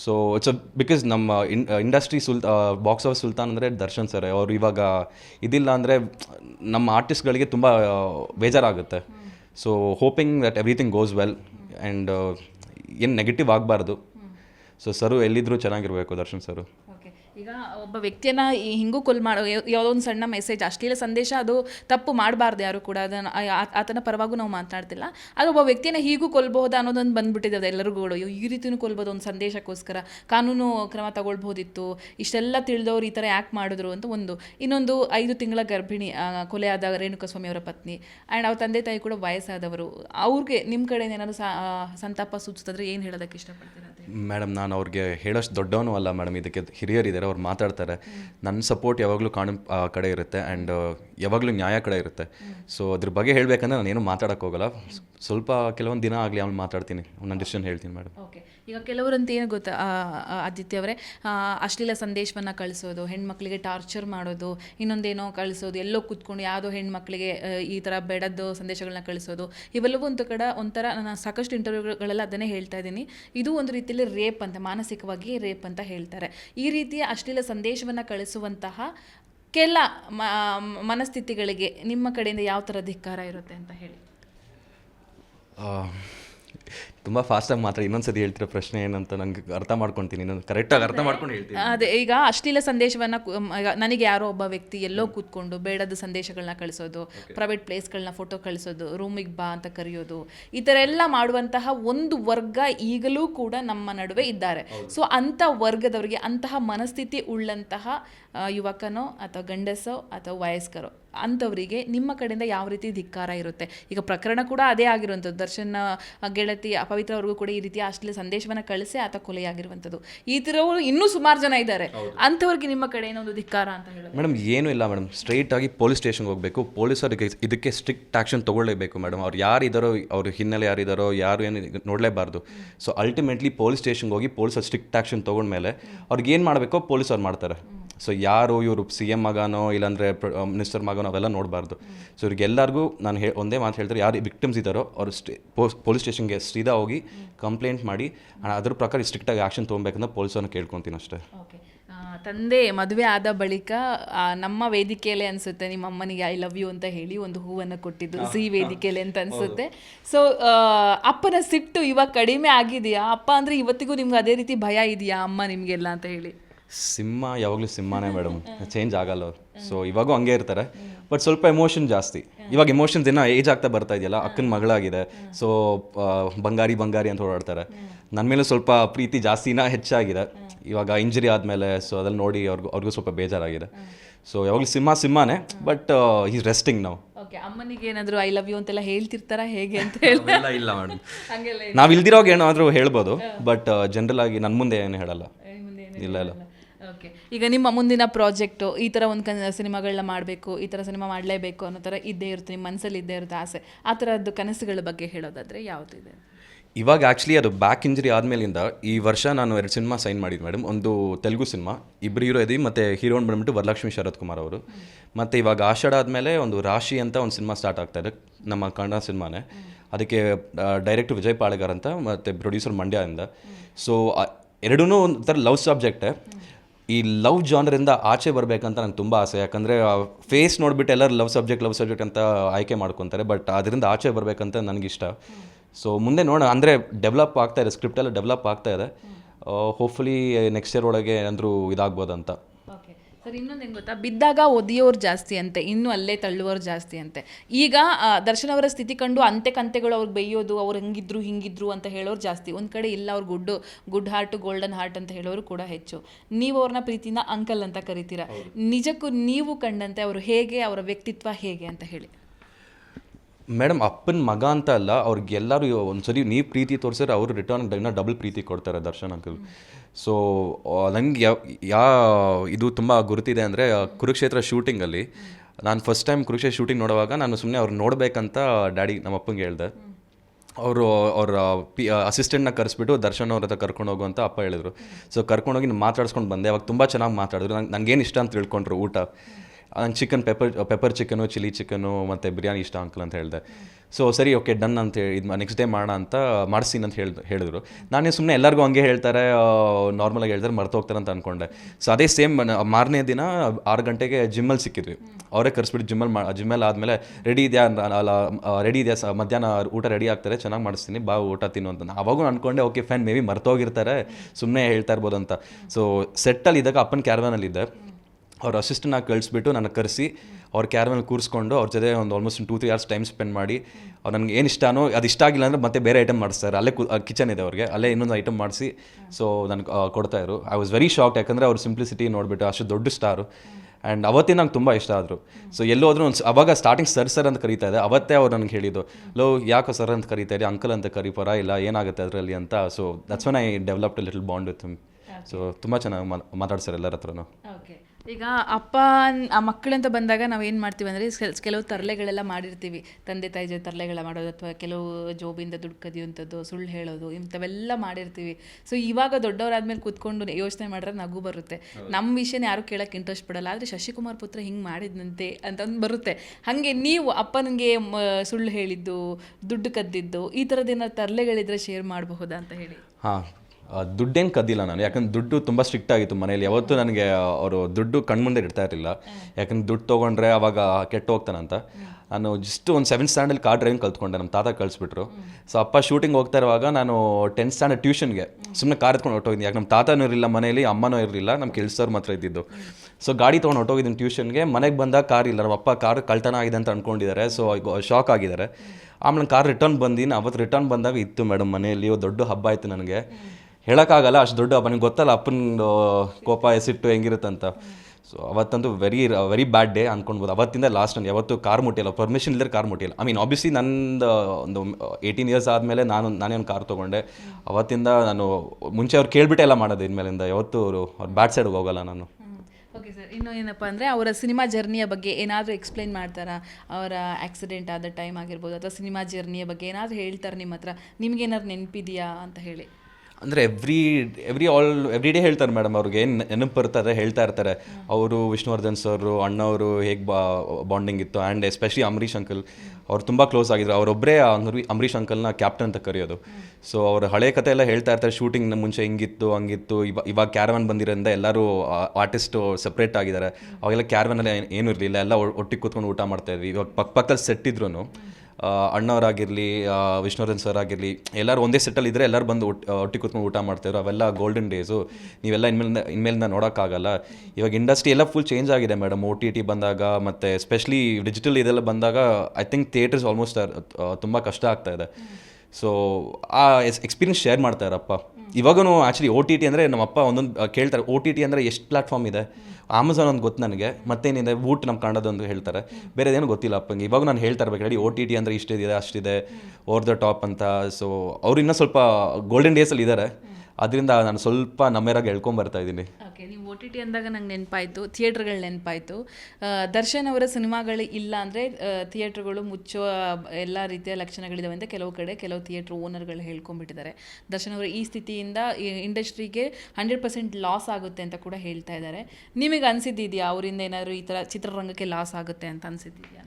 Speaker 2: ಸೊ ಇಟ್ಸ್ ಅ ಬಿಕಾಸ್ ನಮ್ಮ ಇನ್ ಇಂಡಸ್ಟ್ರಿ ಸುಲ್ ಬಾಕ್ಸ್ ಆಫೀಸ್ ಸುಲ್ತಾನ್ ಅಂದರೆ ದರ್ಶನ್ ಸರ್. ಅವರು ಇವಾಗ ಇದಿಲ್ಲ ಅಂದರೆ ನಮ್ಮ ಆರ್ಟಿಸ್ಟ್ಗಳಿಗೆ ತುಂಬ ಬೇಜಾರಾಗುತ್ತೆ. So hoping that everything goes well and ಏನು ನೆಗೆಟಿವ್ ಆಗಬಾರ್ದು. ಸೊ ಸರು ಎಲ್ಲಿದ್ದರೂ ಚೆನ್ನಾಗಿರಬೇಕು ದರ್ಶನ್ ಸರು.
Speaker 1: ಈಗ ಒಬ್ಬ ವ್ಯಕ್ತಿಯನ್ನು ಹಿಂಗೂ ಕೊಲ್ ಮಾಡೋ ಯಾವ- ಯಾವುದೋ ಒಂದು ಸಣ್ಣ ಮೆಸೇಜ್ ಅಶ್ಲೀಲ ಸಂದೇಶ ಅದು ತಪ್ಪು ಮಾಡಬಾರ್ದು ಯಾರು ಕೂಡ ಅದನ್ನು ಆತನ ಪರವಾಗೂ ನಾವು ಮಾತಾಡ್ತಿಲ್ಲ. ಆದರೆ ಒಬ್ಬ ವ್ಯಕ್ತಿಯನ್ನ ಹೀಗೂ ಕೊಲ್ಬಹುದಾ ಅನ್ನೋದೊಂದು ಬಂದ್ಬಿಟ್ಟಿದೆ ಎಲ್ಲರಿಗೂ ಅಯ್ಯೋ, ಈ ರೀತಿನೂ ಕೊಲ್ಬೋದು ಒಂದು ಸಂದೇಶಕ್ಕೋಸ್ಕರ. ಕಾನೂನು ಕ್ರಮ ತಗೊಳ್ಬೋದಿತ್ತು ಇಷ್ಟೆಲ್ಲ ತಿಳಿದವರು ಈ ಥರ ಯಾಕೆ ಮಾಡಿದ್ರು ಅಂತ ಒಂದು. ಇನ್ನೊಂದು ಐದು ತಿಂಗಳ ಗರ್ಭಿಣಿ ಕೊಲೆ ಕೊಲೆಯಾದ ರೇಣುಕಸ್ವಾಮಿ ಅವರ ಪತ್ನಿ. ಆ್ಯಂಡ್ ಅವ್ರ ತಂದೆ ತಾಯಿ ಕೂಡ ವಯಸ್ಸಾದವರು. ಅವ್ರಿಗೆ ನಿಮ್ಮ ಕಡೆಯಿಂದ ಏನಾದರೂ ಸಂತಾಪ ಸೂಚಿಸಿದ್ರೆ ಏನು ಹೇಳೋದಕ್ಕೆ ಇಷ್ಟಪಡ್ತೀರಾ?
Speaker 2: ಮೇಡಮ್ ನಾನು ಅವ್ರಿಗೆ ಹೇಳೋಷ್ಟು ದೊಡ್ಡವನು ಅಲ್ಲ ಮೇಡಮ್. ಇದಕ್ಕೆ ಹಿರಿಯರಿದ್ದಾರೆ. ಅವ್ರು ಮಾತಾಡ್ತಾರೆ. ನನ್ನ ಸಪೋರ್ಟ್ ಯಾವಾಗಲೂ ಕಾಣು ಕಡೆ ಇರುತ್ತೆ. ಆ್ಯಂಡ್ ಯಾವಾಗಲೂ ನ್ಯಾಯ ಕಡೆ ಇರುತ್ತೆ. ಸೊ ಅದ್ರ ಬಗ್ಗೆ ಹೇಳಬೇಕಂದ್ರೆ ನಾನೇನು ಮಾತಾಡೋಕೆ ಹೋಗಲ್ಲ ಸ್ವಲ್ಪ ಕೆಲವೊಂದು ದಿನ ಆಗಲಿ ಅವ್ನು ಮಾತಾಡ್ತೀನಿ ನನ್ನ ಡಿಸಿಷನ್ ಹೇಳ್ತೀನಿ ಮೇಡಮ್
Speaker 1: ಓಕೆ ಈಗ ಕೆಲವರಂತ ಏನು ಗೊತ್ತಾ ಆದಿತ್ಯ ಅವರೇ ಅಶ್ಲೀಲ ಸಂದೇಶವನ್ನು ಕಳಿಸೋದು, ಹೆಣ್ಮಕ್ಳಿಗೆ ಟಾರ್ಚರ್ ಮಾಡೋದು, ಇನ್ನೊಂದೇನೋ ಕಳಿಸೋದು, ಎಲ್ಲೋ ಕೂತ್ಕೊಂಡು ಯಾವುದೋ ಹೆಣ್ಮಕ್ಳಿಗೆ ಈ ಥರ ಬೇಡದ್ದು ಸಂದೇಶಗಳನ್ನ ಕಳಿಸೋದು, ಇವೆಲ್ಲವೂ ಒಂದು ಕಡೆ ಒಂಥರ ನಾನು ಸಾಕಷ್ಟು ಇಂಟರ್ವ್ಯೂಗಳೆಲ್ಲ ಅದನ್ನೇ ಹೇಳ್ತಾ ಇದ್ದೀನಿ. ಇದು ಒಂದು ರೀತಿಯಲ್ಲಿ ರೇಪ್ ಅಂತ, ಮಾನಸಿಕವಾಗಿ ರೇಪ್ ಅಂತ ಹೇಳ್ತಾರೆ. ಈ ರೀತಿಯ ಅಶ್ಲೀಲ ಸಂದೇಶವನ್ನು ಕಳಿಸುವಂತಹ ಕೆಲ ಮನಸ್ಥಿತಿಗಳಿಗೆ ನಿಮ್ಮ ಕಡೆಯಿಂದ ಯಾವ ಥರ ಧಿಕ್ಕಾರ ಇರುತ್ತೆ ಅಂತ ಹೇಳಿ.
Speaker 2: uh, ತುಂಬ ಆಗಿ ಮಾತ್ರ ಇನ್ನೊಂದ್ಸತಿ ಹೇಳ್ತಿರೋ ಪ್ರಶ್ನೆ ಏನಂತ ನಂಗೆ ಅರ್ಥ ಮಾಡ್ಕೊತೀನಿ. ನಾನು ಕರೆಕ್ಟಾಗಿ ಅರ್ಥ ಮಾಡ್ಕೊಂಡು ಹೇಳ್ತೀನಿ.
Speaker 1: ಅದೇ ಈಗ ಅಶ್ಲೀಲ ಸಂದೇಶವನ್ನ ನನಗೆ ಯಾರೋ ಒಬ್ಬ ವ್ಯಕ್ತಿ ಎಲ್ಲೋ ಕೂತ್ಕೊಂಡು ಬೇಡದ ಸಂದೇಶಗಳನ್ನ ಕಳಿಸೋದು ಪ್ರೈವೇಟ್ ಪ್ಲೇಸ್ಗಳನ್ನ ಫೋಟೋ ಕಳಿಸೋದು ರೂಮಿಗೆ ಬಾ ಅಂತ ಕರೆಯೋದು ಈ ಥರ ಎಲ್ಲ ಮಾಡುವಂತಹ ಒಂದು ವರ್ಗ ಈಗಲೂ ಕೂಡ ನಮ್ಮ ನಡುವೆ ಇದ್ದಾರೆ. ಸೊ ಅಂಥ ವರ್ಗದವರಿಗೆ ಅಂತಹ ಮನಸ್ಥಿತಿ ಉಳ್ಳಂತಹ ಯುವಕನೋ ಅಥವಾ ಗಂಡಸೋ ಅಥವಾ ವಯಸ್ಕರೋ ಅಂಥವರಿಗೆ ನಿಮ್ಮ ಕಡೆಯಿಂದ ಯಾವ ರೀತಿ ಧಿಕ್ಕಾರ ಇರುತ್ತೆ? ಈಗ ಪ್ರಕರಣ ಕೂಡ ಅದೇ ಆಗಿರುವಂಥದ್ದು. ದರ್ಶನ್ ಗೆಳತಿ ಗೆಳತಿ ಅಪವಿತ್ರ ಅವ್ರಿಗೂ ಕೂಡ ಈ ರೀತಿ ಅಷ್ಟೇ ಸಂದೇಶವನ್ನ ಕಳಿಸಿ ಆತ ಕೊಲೆಯಾಗಿರುವಂಥದ್ದು. ಈ ಥರವರು ಇನ್ನೂ ಸುಮಾರು ಜನ ಇದ್ದಾರೆ. ಅಂಥವ್ರಿಗೆ ನಿಮ್ಮ ಕಡೆ ಏನೊಂದು ಧಿಕ್ಕಾರ ಅಂತ ಹೇಳಿ
Speaker 2: ಮೇಡಮ್ ಏನೂ ಇಲ್ಲ ಮೇಡಮ್. ಸ್ಟ್ರೈಟ್ ಆಗಿ ಪೊಲೀಸ್ ಸ್ಟೇಷನ್ಗೆ ಹೋಗಬೇಕು. ಪೊಲೀಸರಿಗೆ ಇದಕ್ಕೆ ಸ್ಟ್ರಿಕ್ಟ್ ಆ್ಯಕ್ಷನ್ ತೊಗೊಳ್ಳೇಬೇಕು ಮೇಡಮ್. ಅವ್ರು ಯಾರಿದ್ದಾರೋ ಅವ್ರ ಹಿನ್ನೆಲೆ ಯಾರಿದ್ದಾರೋ ಯಾರು ಏನು ನೋಡಲೇಬಾರ್ದು. ಸೊ ಅಲ್ಟಿಮೇಟ್ಲಿ ಪೊಲೀಸ್ ಸ್ಟೇಷನ್ಗೆ ಹೋಗಿ ಪೊಲೀಸರು ಸ್ಟ್ರಿಕ್ಟ್ ಆ್ಯಕ್ಷನ್ ತೊಗೊಂಡ್ಮೇಲೆ ಅವ್ರಿಗೆ ಏನು ಮಾಡಬೇಕೋ ಪೊಲೀಸವ್ರು ಮಾಡ್ತಾರೆ. ಸೊ ಯಾರು ಇವರು ಸಿ ಎಂ ಮಗನೋ ಇಲ್ಲಾಂದರೆ ಮಿನಿಸ್ಟರ್ ಮಗನೋ ಅವೆಲ್ಲ ನೋಡಬಾರ್ದು. ಸೊ ಇವ್ರಿಗೆಲ್ಲರಿಗೂ ನಾನು ಹೇಳಿ ಒಂದೇ ಮಾತು ಹೇಳ್ತಾರೆ ಯಾರು ವಿಕ್ಟಿಮ್ಸ್ ಇದ್ದಾರೋ ಅವರು ಸ್ಟೇ ಪೊಲೀಸ್ ಸ್ಟೇಷನ್ಗೆ ಸೀದಾ ಹೋಗಿ ಕಂಪ್ಲೇಂಟ್ ಮಾಡಿ ಅದ್ರ ಪ್ರಕಾರ ಸ್ಟ್ರಿಕ್ಟಾಗಿ ಆ್ಯಕ್ಷನ್ ತೊಗೊಬೇಕಂತ ಪೊಲೀಸನ್ನು ಕೇಳ್ಕೊತೀನಿ ಅಷ್ಟೇ.
Speaker 1: ತಂದೆ ಮದುವೆ ಆದ ಬಳಿಕ ನಮ್ಮ ವೇದಿಕೆಯಲ್ಲೇ ಅನ್ಸುತ್ತೆ ನಿಮ್ಮ ಅಮ್ಮನಿಗೆ ಐ ಲವ್ ಯು ಅಂತ ಹೇಳಿ ಒಂದು ಹೂವನ್ನು ಕೊಟ್ಟಿದ್ದು ಸಿ ವೇದಿಕೆಯಲ್ಲಿ ಅಂತ ಅನ್ಸುತ್ತೆ. ಸೊ ಅಪ್ಪನ ಸಿಟ್ಟು ಇವಾಗ ಕಡಿಮೆ ಆಗಿದೆಯಾ? ಅಪ್ಪ ಅಂದ್ರೆ ಇವತ್ತಿಗೂ ನಿಮ್ಗೆ ಅದೇ ರೀತಿ ಭಯ ಇದೆಯಾ ಅಮ್ಮ ನಿಮಗೆಲ್ಲ ಅಂತ ಹೇಳಿ?
Speaker 2: ಸಿಂಹ ಯಾವಾಗಲೂ ಸಿಂಹನೇ ಮೇಡಮ್ [LAUGHS] ಚೇಂಜ್ ಆಗಲ್ಲ ಅವ್ರು. ಸೊ ಇವಾಗೂ ಹಂಗೆ ಇರ್ತಾರೆ. ಬಟ್ ಸ್ವಲ್ಪ ಎಮೋಷನ್ ಜಾಸ್ತಿ. ಇವಾಗ ಎಮೋಷನ್ಸ್ ದಿನ ಏಜ್ ಆಗ್ತಾ ಬರ್ತಾ ಇದೆಯಲ್ಲ ಅಕ್ಕನ ಮಗಳಾಗಿದೆ. ಸೊ ಬಂಗಾರಿ ಬಂಗಾರಿ ಅಂತ ಓಡಾಡ್ತಾರೆ. ನನ್ನ ಮೇಲೂ ಸ್ವಲ್ಪ ಪ್ರೀತಿ ಜಾಸ್ತಿನ ಹೆಚ್ಚಾಗಿದೆ. ಇವಾಗ ಇಂಜರಿ ಆದಮೇಲೆ ಸೊ ಅದನ್ನು ನೋಡಿ ಅವ್ರಿಗೂ ಅವ್ರಿಗೂ ಸ್ವಲ್ಪ ಬೇಜಾರಾಗಿದೆ. ಸೊ ಯಾವಾಗಲೂ ಸಿಂಹ ಸಿಂಹನೇ ಬಟ್ ಈಸ್ ರೆಸ್ಟಿಂಗ್ ನಾವು
Speaker 1: ಓಕೆ ಅಮ್ಮನಿಗೆ ಏನಾದರೂ ಐ ಲವ್ ಯು ಅಂತೆಲ್ಲ ಹೇಳ್ತಿರ್ತಾರ ಹೇಗೆ ಅಂತ ಹೇಳಲ್ಲ
Speaker 2: ಇಲ್ಲ ಇಲ್ಲ ಮೇಡಮ್ ನಾವು ಇಲ್ದಿರೋವಾಗ ಏನಾದರೂ ಹೇಳ್ಬೋದು ಬಟ್ ಜನರಲ್ ಆಗಿ ನನ್ನ ಮುಂದೆ ಏನು ಹೇಳಲ್ಲ. ಇಲ್ಲ ಇಲ್ಲ.
Speaker 1: ಓಕೆ ಈಗ ನಿಮ್ಮ ಮುಂದಿನ ಪ್ರಾಜೆಕ್ಟು ಈ ಥರ ಒಂದು ಸಿನಿಮಾಗಳನ್ನ ಮಾಡಬೇಕು, ಈ ಥರ ಸಿನಿಮಾ ಮಾಡಲೇಬೇಕು ಅನ್ನೋ ಥರ ಇದ್ದೇ ಇರುತ್ತೆ ನಿಮ್ಮ ಮನಸ್ಸಲ್ಲಿ ಇದ್ದೇ ಇರುತ್ತೆ ಆಸೆ. ಆ ಥರದ್ದು ಕನಸುಗಳ ಬಗ್ಗೆ ಹೇಳೋದಾದರೆ ಯಾವುದಿದೆ
Speaker 2: ಇವಾಗ ಆ್ಯಕ್ಚುಲಿ ಅದು ಬ್ಯಾಕ್ ಇಂಜರಿ ಆದಮೇಲಿಂದ ಈ ವರ್ಷ ನಾನು ಎರಡು ಸಿನಿಮಾ ಸೈನ್ ಮಾಡಿದ್ದು ಮೇಡಮ್ ಒಂದು ತೆಲುಗು ಸಿನಿಮಾ ಇಬ್ಬರು ಹೀರೋ ಇದೀವಿ ಮತ್ತು ಹೀರೋನ್ ಬಂದ್ಬಿಟ್ಟು ವರಲಕ್ಷ್ಮಿ ಶರತ್ ಕುಮಾರ್ ಅವರು. ಮತ್ತು ಇವಾಗ ಆಷಾಢ ಆದಮೇಲೆ ಒಂದು ರಾಶಿ ಅಂತ ಒಂದು ಸಿನಿಮಾ ಸ್ಟಾರ್ಟ್ ಆಗ್ತಾ ಇದೆ, ನಮ್ಮ ಕನ್ನಡ ಸಿನಿಮಾನೇ. ಅದಕ್ಕೆ ಡೈರೆಕ್ಟರ್ ವಿಜಯ್ ಪಾಳೆಗಾರ್ ಅಂತ, ಮತ್ತು ಪ್ರೊಡ್ಯೂಸರ್ ಮಂಡ್ಯದಿಂದ ಸೊ ಎರಡೂ ಒಂಥರ ಲವ್ ಸಬ್ಜೆಕ್ಟೇ ಈ ಲವ್ ಜಾನರಿಂದ ಆಚೆ ಬರಬೇಕಂತ ನಂಗೆ ತುಂಬ ಆಸೆ. ಯಾಕಂದರೆ ಫೇಸ್ ನೋಡಿಬಿಟ್ಟು ಎಲ್ಲರೂ ಲವ್ ಸಬ್ಜೆಕ್ಟ್ ಲವ್ ಸಬ್ಜೆಕ್ಟ್ ಅಂತ ಆಯ್ಕೆ ಮಾಡ್ಕೊತಾರೆ ಬಟ್ ಅದರಿಂದ ಆಚೆ ಬರಬೇಕಂತ ನನಗಿಷ್ಟ ಸೊ ಮುಂದೆ ನೋಡೋಣ. ಅಂದರೆ ಡೆವಲಪ್ ಆಗ್ತಾ ಇದೆ ಸ್ಕ್ರಿಪ್ಟ್ ಎಲ್ಲ ಡೆವಲಪ್ ಆಗ್ತಾ ಇದೆ. ಹೋಪ್ಫುಲಿ ನೆಕ್ಸ್ಟ್ ಇಯರ್ ಒಳಗೆ ಏನಾದರೂ ಇದಾಗ್ಬೋದಂತ.
Speaker 1: ಸರ್ ಇನ್ನೊಂದು ಏನು ಗೊತ್ತಾ? ಬಿದ್ದಾಗ ಒದಿಯೋರು ಜಾಸ್ತಿ ಅಂತೆ ಇನ್ನು ಅಲ್ಲೇ ತಳ್ಳುವವರು ಜಾಸ್ತಿ ಅಂತೆ. ಈಗ ದರ್ಶನ್ ಅವರ ಸ್ಥಿತಿ ಕಂಡು ಅಂತೆ ಕಂತೆಗಳು ಅವ್ರಿಗೆ ಬೈಯೋದು ಅವ್ರು ಹೆಂಗಿದ್ರು ಹಿಂಗಿದ್ರು ಅಂತ ಹೇಳೋರು ಜಾಸ್ತಿ. ಒಂದು ಕಡೆ ಇಲ್ಲ ಅವ್ರು good good heart golden heart ಅಂತ ಹೇಳೋರು ಕೂಡ ಹೆಚ್ಚು. ನೀವು ಅವ್ರನ್ನ ಪ್ರೀತಿನ ಅಂಕಲ್ ಅಂತ ಕರಿತೀರಾ. ನಿಜಕ್ಕೂ ನೀವು ಕಂಡಂತೆ ಅವರು ಹೇಗೆ ಅವರ ವ್ಯಕ್ತಿತ್ವ ಹೇಗೆ ಅಂತ ಹೇಳಿ.
Speaker 2: ಮೇಡಮ್ ಅಪ್ಪನ ಮಗ ಅಂತ ಅಲ್ಲ ಅವ್ರಿಗೆಲ್ಲರೂ ಒಂದ್ಸರಿ ನೀವು ಪ್ರೀತಿ ತೋರಿಸಿದ್ರೆ ಅವರು ರಿಟರ್ನ್ ಇನ್ನೂ ಡಬಲ್ ಪ್ರೀತಿ ಕೊಡ್ತಾರೆ ದರ್ಶನ್ ಅಂಕಲ್ ಸೊ ನನಗೆ ಯಾವ ಯಾ ಇದು ತುಂಬ ಗುರುತಿದೆ ಅಂದರೆ ಕುರುಕ್ಷೇತ್ರ ಶೂಟಿಂಗಲ್ಲಿ ನಾನು ಫಸ್ಟ್ ಟೈಮ್ ಕುರುಕ್ಷೇತ್ರ ಶೂಟಿಂಗ್ ನೋಡುವಾಗ ನಾನು ಸುಮ್ಮನೆ ಅವ್ರು ನೋಡಬೇಕಂತ ಡ್ಯಾಡಿ ನಮ್ಮ ಅಪ್ಪಂಗೆ ಹೇಳ್ದೆ ಅವರು ಅವ್ರ ಪಿ ಅಸಿಸ್ಟೆಂಟ್ನ ಕರೆಸ್ಬಿಟ್ಟು ದರ್ಶನ್ ಅವ್ರ ಹತ್ರ ಕರ್ಕೊಂಡು ಹೋಗು ಅಂತ ಅಪ್ಪ ಹೇಳಿದ್ರು. ಸೊ ಕರ್ಕೊಂಡೋಗಿ ನಾನು ಮಾತಾಡ್ಸ್ಕೊಂಡು ಬಂದೆ ಅವಾಗ ತುಂಬ ಚೆನ್ನಾಗಿ ಮಾತಾಡಿದ್ರು. ನಂಗೆ ನನಗೇನು ಇಷ್ಟ ಅಂತ ತಿಳ್ಕೊಂಡ್ರು ಊಟ. ನಂಗೆ chicken pepper pepper chicken chilli chicken ಮತ್ತು ಬಿರಿಯಾನಿ ಇಷ್ಟ ಅಂಕಲ್ ಅಂತ ಹೇಳಿದೆ. ಸೊ ಸರಿ ಓಕೆ ಡನ್ ಅಂತ ಹೇಳಿ, ಇದು ನೆಕ್ಸ್ಟ್ ಡೇ ಮಾಡೋಣ ಅಂತ ಮಾಡಿಸ್ತೀನಿ ಅಂತ ಹೇಳಿ ಹೇಳಿದ್ರು. ನಾನೇ ಸುಮ್ಮನೆ ಎಲ್ಲರಿಗೂ ಹಂಗೆ ಹೇಳ್ತಾರೆ ನಾರ್ಮಲಾಗಿ ಹೇಳ್ತಾರೆ, ಮರ್ತು ಹೋಗ್ತಾರೆ ಅಂತ ಅಂದ್ಕೊಂಡೆ ಸೊ ಅದೇ ಸೇಮ್ ಮಾರನೇ ದಿನ ಆರು ಗಂಟೆಗೆ ಜಿಮ್ಮಲ್ಲಿ ಸಿಕ್ಕಿದ್ವಿ. ಅವರೇ ಕರೆಸ್ಬಿಟ್ಟು ಜಿಮ್ಮಲ್ಲಿ ಮಾ ಜಿಮ್ಮಲ್ಲಿ ಆದಮೇಲೆ ರೆಡಿ ಇದೆಯಾ ರೆಡಿ ಇದೆಯಾ, ಸ, ಮಧ್ಯಾಹ್ನ ಊಟ ರೆಡಿ ಆಗ್ತಾರೆ, ಚೆನ್ನಾಗಿ ಮಾಡಿಸ್ತೀನಿ, ಬಾ, ಊಟ ತಿನ್ನು ಅಂತ. ಅವಾಗೂ ಅಂದ್ಕೊಂಡೆ ಓಕೆ ಫ್ಯಾನ್ ಮೇ ಬಿ ಮರ್ತೋಗಿರ್ತಾರೆ ಸುಮ್ಮನೆ ಹೇಳ್ತಾ ಇರ್ಬೋದು ಅಂತ ಸೊ ಸೆಟ್ಟಲ್ಲಿ ಇದ್ದಾಗ ಅಪ್ಪನ ಕ್ಯಾರವನಲ್ಲಿದ್ದೆ ಅವ್ರ ಅಸಿಸ್ಟೆಂಟ್ನ ಕಳಿಸ್ಬಿಟ್ಟು ನನ್ನ ಕರೆಸಿ ಅವ್ರ ಕ್ಯಾರವನ್ ಕೂರಿಸ್ಕೊಂಡು ಅವ್ರ ಜೊತೆ ಒಂದು almost two three hours time spend ಮಾಡಿ ಅವ್ರು ನನಗೆ ಏನು ಇಷ್ಟನೋ ಅದು ಇಷ್ಟ ಆಗಿಲ್ಲ ಅಂದರೆ ಮತ್ತೆ ಬೇರೆ ಐಟಮ್ ಮಾಡಿಸ್ತಾರೆ. ಅಲ್ಲೇ ಕಿಚನ್ ಇದೆ ಅವ್ರಿಗೆ ಅಲ್ಲೇ ಇನ್ನೊಂದು ಐಟಮ್ ಮಾಡಿಸಿ ಸೊ ನನಗೆ ಕೊಡ್ತಾ ಇದ್ರು. ಐ ವಾಸ್ ವೆರಿ ಶಾಕ್ಡ್ ಯಾಕಂದರೆ ಅವ್ರ ಸಿಂಪ್ಲಿಸಿಟಿ ನೋಡಿಬಿಟ್ಟು ಅಷ್ಟು ದೊಡ್ಡ ಸ್ಟಾರು ಆ್ಯಂಡ್ ಅವತ್ತೇ ನಂಗೆ ತುಂಬ ಇಷ್ಟ ಆದರು. ಸೊ ಎಲ್ಲೋದ್ರೂ ಒಂದು ಅವಾಗ ಸ್ಟಾರ್ಟಿಂಗ್ ಸರ್ ಸರ್ ಅಂತ ಕರೀತಾ ಇದೆ ಅವತ್ತೇ ಅವ್ರು ನನಗೆ ಹೇಳಿದ್ದು ಲೋ ಯಾಕೋ ಸರ್ ಅಂತ ಕರೀತಾ ಇರಿ ಅಂಕಲ್ ಅಂತ ಕರಿ ಪರ ಇಲ್ಲ ಏನಾಗುತ್ತೆ ಅದರಲ್ಲಿ ಅಂತ? So that's one I developed little bond with so ತುಂಬ ಚೆನ್ನಾಗಿ ಮಾತಾಡ್ಸಾರೆ ಎಲ್ಲರ ಹತ್ರನೂ.
Speaker 1: ಓಕೆ ಈಗ ಅಪ್ಪ ಆ ಮಕ್ಕಳಂತ ಬಂದಾಗ ನಾವು ಏನು ಮಾಡ್ತೀವಿ ಅಂದರೆ ಕೆಲವು ತರಲೆಗಳೆಲ್ಲ ಮಾಡಿರ್ತೀವಿ. ತಂದೆ ತಾಯಿ ಜೊತೆ ತರಲೆಗಳ ಮಾಡೋದು ಅಥವಾ ಕೆಲವು ಜೋಬಿಂದ ದುಡ್ಡು ಕದಿಯುವಂಥದ್ದು ಸುಳ್ಳು ಹೇಳೋದು ಇಂಥವೆಲ್ಲ ಮಾಡಿರ್ತೀವಿ. ಸೊ ಇವಾಗ ದೊಡ್ಡವರಾದ್ಮೇಲೆ ಕೂತ್ಕೊಂಡು ಯೋಚನೆ ಮಾಡಿದ್ರೆ ನಗು ಬರುತ್ತೆ. ನಮ್ಮ ವಿಷಯನ ಯಾರು ಕೇಳೋಕ್ಕೆ ಇಂಟ್ರೆಸ್ಟ್ ಪಡಲ್ಲ. ಆದರೆ ಶಶಿಕುಮಾರ್ ಪುತ್ರ ಹಿಂಗೆ ಮಾಡಿದ್ನಂತೆ ಅಂತಂದು ಬರುತ್ತೆ. ಹಾಗೆ ನೀವು ಅಪ್ಪನಿಗೆ ಸುಳ್ಳು ಹೇಳಿದ್ದು ದುಡ್ಡು ಕದ್ದಿದ್ದು ಈ ಥರದ್ದೇನೋ ತರಲೆಗಳಿದ್ರೆ ಶೇರ್ ಮಾಡಬಹುದಾ ಅಂತ ಹೇಳಿ.
Speaker 2: ಹಾಂ. ದುಡ್ಡೇನು ಕದ್ದಿಲ್ಲ ನಾನು. ಯಾಕಂದ್ರೆ ದುಡ್ಡು ತುಂಬ ಸ್ಟ್ರಿಕ್ಟ್ ಆಗಿತ್ತು ಮನೇಲಿ ಯಾವತ್ತೂ ನನಗೆ ಅವರು ದುಡ್ಡು ಕಣ್ಮುಂದೆ ಇಡ್ತಾ ಇರಲಿಲ್ಲ. ಯಾಕಂದ್ರೆ ದುಡ್ಡು ತೊಗೊಂಡ್ರೆ ಅವಾಗ ಕೆಟ್ಟು ಹೋಗ್ತಾನಂತ. ನಾನು ಜಸ್ಟ್ ಒಂದು ಸೆವೆಂತ್ ಸ್ಟ್ಯಾಂಡಲ್ಲಿ ಕಾರ್ ಡ್ರೈವಿಂಗ್ ಕಲ್ತ್ಕೊಂಡೆ. ನಮ್ಮ ತಾತ ಕಳಿಸ್ಬಿಟ್ರು. ಸೊ ಅಪ್ಪ ಶೂಟಿಂಗ್ ಹೋಗ್ತಾ ಇರುವಾಗ ನಾನು ಟೆಂತ್ ಸ್ಟ್ಯಾಂಡರ್ಡ್ ಟ್ಯೂಷನ್ಗೆ ಸುಮ್ಮನೆ ಕಾರ್ ಎತ್ಕೊಂಡು ಹೊಟ್ಟೋಗಿದ್ದೀನಿ ಯಾಕೆ ನಮ್ಮ ತಾತನೂ ಇರಲಿಲ್ಲ ಮನೇಲಿ ಅಮ್ಮನೂ ಇರಲಿಲ್ಲ ನಮ್ಮ ಕೆಲಸವ್ರು ಮಾತ್ರ ಇದ್ದಿದ್ದು. ಸೊ ಗಾಡಿ ತೊಗೊಂಡು ಹೊಟ್ಟೋಗಿದ್ದೀನಿ ಟ್ಯೂಷನ್ಗೆ ಮನೆಗೆ ಬಂದಾಗ ಕಾರ್ ಇಲ್ಲ. ನಮ್ಮ ಅಪ್ಪ ಕಾರ್ ಕಳ್ತನ ಆಗಿದೆ ಅಂತ ಅಂದ್ಕೊಂಡಿದ್ದಾರೆ ಸೊ ಶಾಕ್ ಆಗಿದ್ದಾರೆ. ಆಮೇಲೆ ಕಾರ್ ರಿಟರ್ನ್ ಬಂದಿನಿ ಅವತ್ತು ರಿಟರ್ನ್ ಬಂದಾಗ ಇತ್ತು ಮೇಡಮ್ ಮನೆಯಲ್ಲಿ. ದೊಡ್ಡ ಹಬ್ಬ ಆಯಿತು ನನಗೆ. ಹೇಳೋಕ್ಕಾಗಲ್ಲ, ಅಷ್ಟು ದೊಡ್ಡ ಅವನಿಗೆ ಗೊತ್ತಲ್ಲ ಅಪ್ಪನ ಕೋಪ, ಎಸಿಟ್ಟು ಹೆಂಗಿರುತ್ತಂತ. ಸೊ ಅವತ್ತಂತೂ ವೆರಿ ವೆರಿ ಬ್ಯಾಡ್ ಡೇ ಅಂದ್ಕೊಳ್ಬೋದು ಅವತ್ತಿಂದ ಲಾಸ್ಟ್ ನಾನು ಯಾವತ್ತೂ ಕಾರ್ ಮುಟ್ಟಿಲ್ಲ ಪರ್ಮಿಷನ್ ಇಲ್ಲದೆ ಕಾರ್ ಮುಟ್ಟಿಲ್ಲ ಐ ಮೀನ್ ಆಬ್ವಿಯಸ್ಲಿ ನಂದು ಒಂದು ಏಯ್ಟೀನ್ ಇಯರ್ಸ್ ಆದಮೇಲೆ ನಾನು ನಾನೇ ಒಂದು ಕಾರ್ ತೊಗೊಂಡೆ. ಅವತ್ತಿಂದ ನಾನು ಮುಂಚೆ ಅವ್ರು ಕೇಳ್ಬಿಟ್ಟೆ ಎಲ್ಲ ಮಾಡೋದು ಇನ್ಮೇಲಿಂದ. ಯಾವತ್ತೂ ಅವರು, ಅವ್ರು ಬ್ಯಾಡ್ ಸೈಡ್ಗೆ ಹೋಗಲ್ಲ ನಾನು.
Speaker 1: ಓಕೆ ಸರ್ ಇನ್ನು ಏನಪ್ಪ ಅಂದರೆ ಅವರ ಸಿನಿಮಾ ಜರ್ನಿಯ ಬಗ್ಗೆ ಏನಾದರೂ ಎಕ್ಸ್ಪ್ಲೈನ್ ಮಾಡ್ತಾರಾ? ಅವರ ಆಕ್ಸಿಡೆಂಟ್ ಆದ ಟೈಮ್ ಆಗಿರ್ಬೋದು, ಅಥವಾ ಸಿನಿಮಾ ಜರ್ನಿಯ ಬಗ್ಗೆ ಏನಾದರೂ ಹೇಳ್ತಾರೆ ನಿಮ್ಮ ಹತ್ರ ನಿಮ್ಗೇನಾದ್ರು ನೆನಪಿದೆಯಾ ಅಂತ ಹೇಳಿ.
Speaker 2: ಅಂದರೆ every every all every day ಹೇಳ್ತಾರೆ ಮೇಡಮ್ ಅವ್ರಿಗೆ, ಏನು ನೆನಪು ಬರ್ತಾರೆ ಹೇಳ್ತಾ ಇರ್ತಾರೆ. ಅವರು ವಿಷ್ಣುವರ್ಧನ್ ಸರ್ ಅಣ್ಣವರು ಹೇಗೆ ಬಾ ಬಾಂಡಿಂಗ್ ಇತ್ತು ಆ್ಯಂಡ್ ಎಸ್ಪೆಷಲಿ ಅಂಬರೀಷ್ ಅಂಕಲ್ ಅವ್ರು ತುಂಬ ಕ್ಲೋಸ್ ಆಗಿದ್ರು. ಅವರೊಬ್ಬರೇ ಅಂಬರೀಷ್ ಅಂಕಲ್ನ ಕ್ಯಾಪ್ಟನ್ ಅಂತ ಕರೆಯೋದು. ಸೊ ಅವ್ರ ಹಳೆ ಕತೆ ಎಲ್ಲ ಹೇಳ್ತಾ ಇರ್ತಾರೆ ಶೂಟಿಂಗ್ ಮುಂಚೆ ಹಿಂಗಿತ್ತು, ಹಂಗಿತ್ತು, ಇವ, ಇವಾಗ ಕ್ಯಾರವನ್ ಬಂದಿರೋದ್ರಿಂದ ಎಲ್ಲರೂ ಆರ್ಟಿಸ್ಟು ಸಪ್ರೇಟ್ ಆಗಿದ್ದಾರೆ. ಅವಾಗೆಲ್ಲ ಕ್ಯಾರವನಲ್ಲಿ ಏನೂ ಇರಲಿಲ್ಲ. ಎಲ್ಲ ಒಟ್ಟಿಗೆ ಕೂತ್ಕೊಂಡು ಊಟ ಮಾಡ್ತಾ ಇದ್ವಿ. ಇವಾಗ ಪಕ್ಕ ಪಕ್ಕದಲ್ಲಿ ಸೆಟ್ ಇದ್ರೂ ಅಣ್ಣವರಾಗಿರಲಿ ವಿಷ್ಣುವರ್ಧನ್ ಸರ್ ಆಗಿರಲಿ ಎಲ್ಲರೂ ಒಂದೇ ಸೆಟ್ಟಲ್ಲಿ ಇದ್ದರೆ ಎಲ್ಲರೂ ಬಂದು ಒಟ್ಟಿ ಕುತ್ಕೊಂಡು ಊಟ ಮಾಡ್ತಾಯಿದ್ರು ಅವೆಲ್ಲ ಗೋಲ್ಡನ್ ಡೇಸು ನೀವೆಲ್ಲ ಇನ್ಮೇಲಿಂದ ಇನ್ಮೇಲಿಂದ ನೋಡೋಕ್ಕಾಗಲ್ಲ. ಇವಾಗ ಇಂಡಸ್ಟ್ರಿ ಎಲ್ಲ ಫುಲ್ ಚೇಂಜ್ ಆಗಿದೆ ಮೇಡಮ್ ಓ ಟಿ ಟಿ ಬಂದಾಗ, ಮತ್ತು ಎಸ್ಪೆಷಲಿ ಡಿಜಿಟಲ್ ಇದೆಲ್ಲ ಬಂದಾಗ ಐ ಥಿಂಕ್ ಥಿಯೇಟರ್ಸ್ ಆಲ್ಮೋಸ್ಟ್ ತುಂಬ ಕಷ್ಟ ಆಗ್ತಾ ಇದೆ. ಸೊ ಆ ಎಕ್ಸ್ಪೀರಿಯನ್ಸ್ ಶೇರ್ ಮಾಡ್ತಾರಪ್ಪ ಇವಾಗೂ ಆ್ಯಕ್ಚುಲಿ ಓ ಟಿ ಟಿ ಅಂದರೆ ನಮ್ಮಪ್ಪ ಒಂದೊಂದು ಕೇಳ್ತಾರೆ. ಓ ಟಿ ಟಿ ಅಂದರೆ ಎಷ್ಟು ಪ್ಲಾಟ್ಫಾರ್ಮ್ ಇದೆ? ಅಮೆಝಾನ್ ಒಂದು ಗೊತ್ತು ನನಗೆ. ಮತ್ತೇನಿದೆ? ಊಟ ನಮ್ಮ ಕನ್ನಡದೊಂದು ಹೇಳ್ತಾರೆ. ಬೇರೆದೇನು ಗೊತ್ತಿಲ್ಲ ಅಪ್ಪಂಗೆ. ಇವಾಗ ನಾನು ಹೇಳ್ತಾ ಇರ್ಬೇಕು ಹೇಳಿ ಓ ಟಿ ಟಿ ಅಂದರೆ ಇಷ್ಟಿದೆ ಅಷ್ಟಿದೆ ಓವರ್ ದ ಟಾಪ್ ಅಂತ. ಸೊ ಅವ್ರು ಇನ್ನೂ ಸ್ವಲ್ಪ ಗೋಲ್ಡನ್ ಡೇಸಲ್ಲಿ ಇದ್ದಾರೆ ಅದರಿಂದ ನಾನು ಸ್ವಲ್ಪ ನಮ್ಮೇರಾಗಿ ಹೇಳ್ಕೊಂಬರ್ತಾ ಇದ್ದೀನಿ.
Speaker 1: ಟಿ ಟಿ ಅಂದಾಗ ನಂಗೆ ನೆನಪಾಯಿತು, ಥಿಯೇಟ್ರ್ಗಳು ನೆನಪಾಯಿತು. ದರ್ಶನ್ ಅವರ ಸಿನಿಮಾಗಳು ಇಲ್ಲ ಅಂದರೆ ಥಿಯೇಟ್ರ್ಗಳು ಮುಚ್ಚೋ, ಎಲ್ಲ ರೀತಿಯ ಲಕ್ಷಣಗಳಿದ್ದಾವೆ ಅಂತ ಕೆಲವು ಕಡೆ ಕೆಲವು ಥಿಯೇಟ್ರ್ ಓನರ್ಗಳು ಹೇಳ್ಕೊಂಡ್ಬಿಟ್ಟಿದ್ದಾರೆ. ದರ್ಶನ್ ಅವರ ಈ ಸ್ಥಿತಿಯಿಂದ ಇಂಡಸ್ಟ್ರಿಗೆ ಹಂಡ್ರೆಡ್ ಪರ್ಸೆಂಟ್ ಲಾಸ್ ಆಗುತ್ತೆ ಅಂತ ಕೂಡ ಹೇಳ್ತಾ ಇದ್ದಾರೆ. ನಿಮಗೆ ಅನಿಸಿದ್ದಿದೆಯಾ? ಅವರಿಂದ ಏನಾದರೂ ಈ ಥರ ಚಿತ್ರರಂಗಕ್ಕೆ ಲಾಸ್ ಆಗುತ್ತೆ ಅಂತ ಅನಿಸಿದ್ದಿದೆಯಾ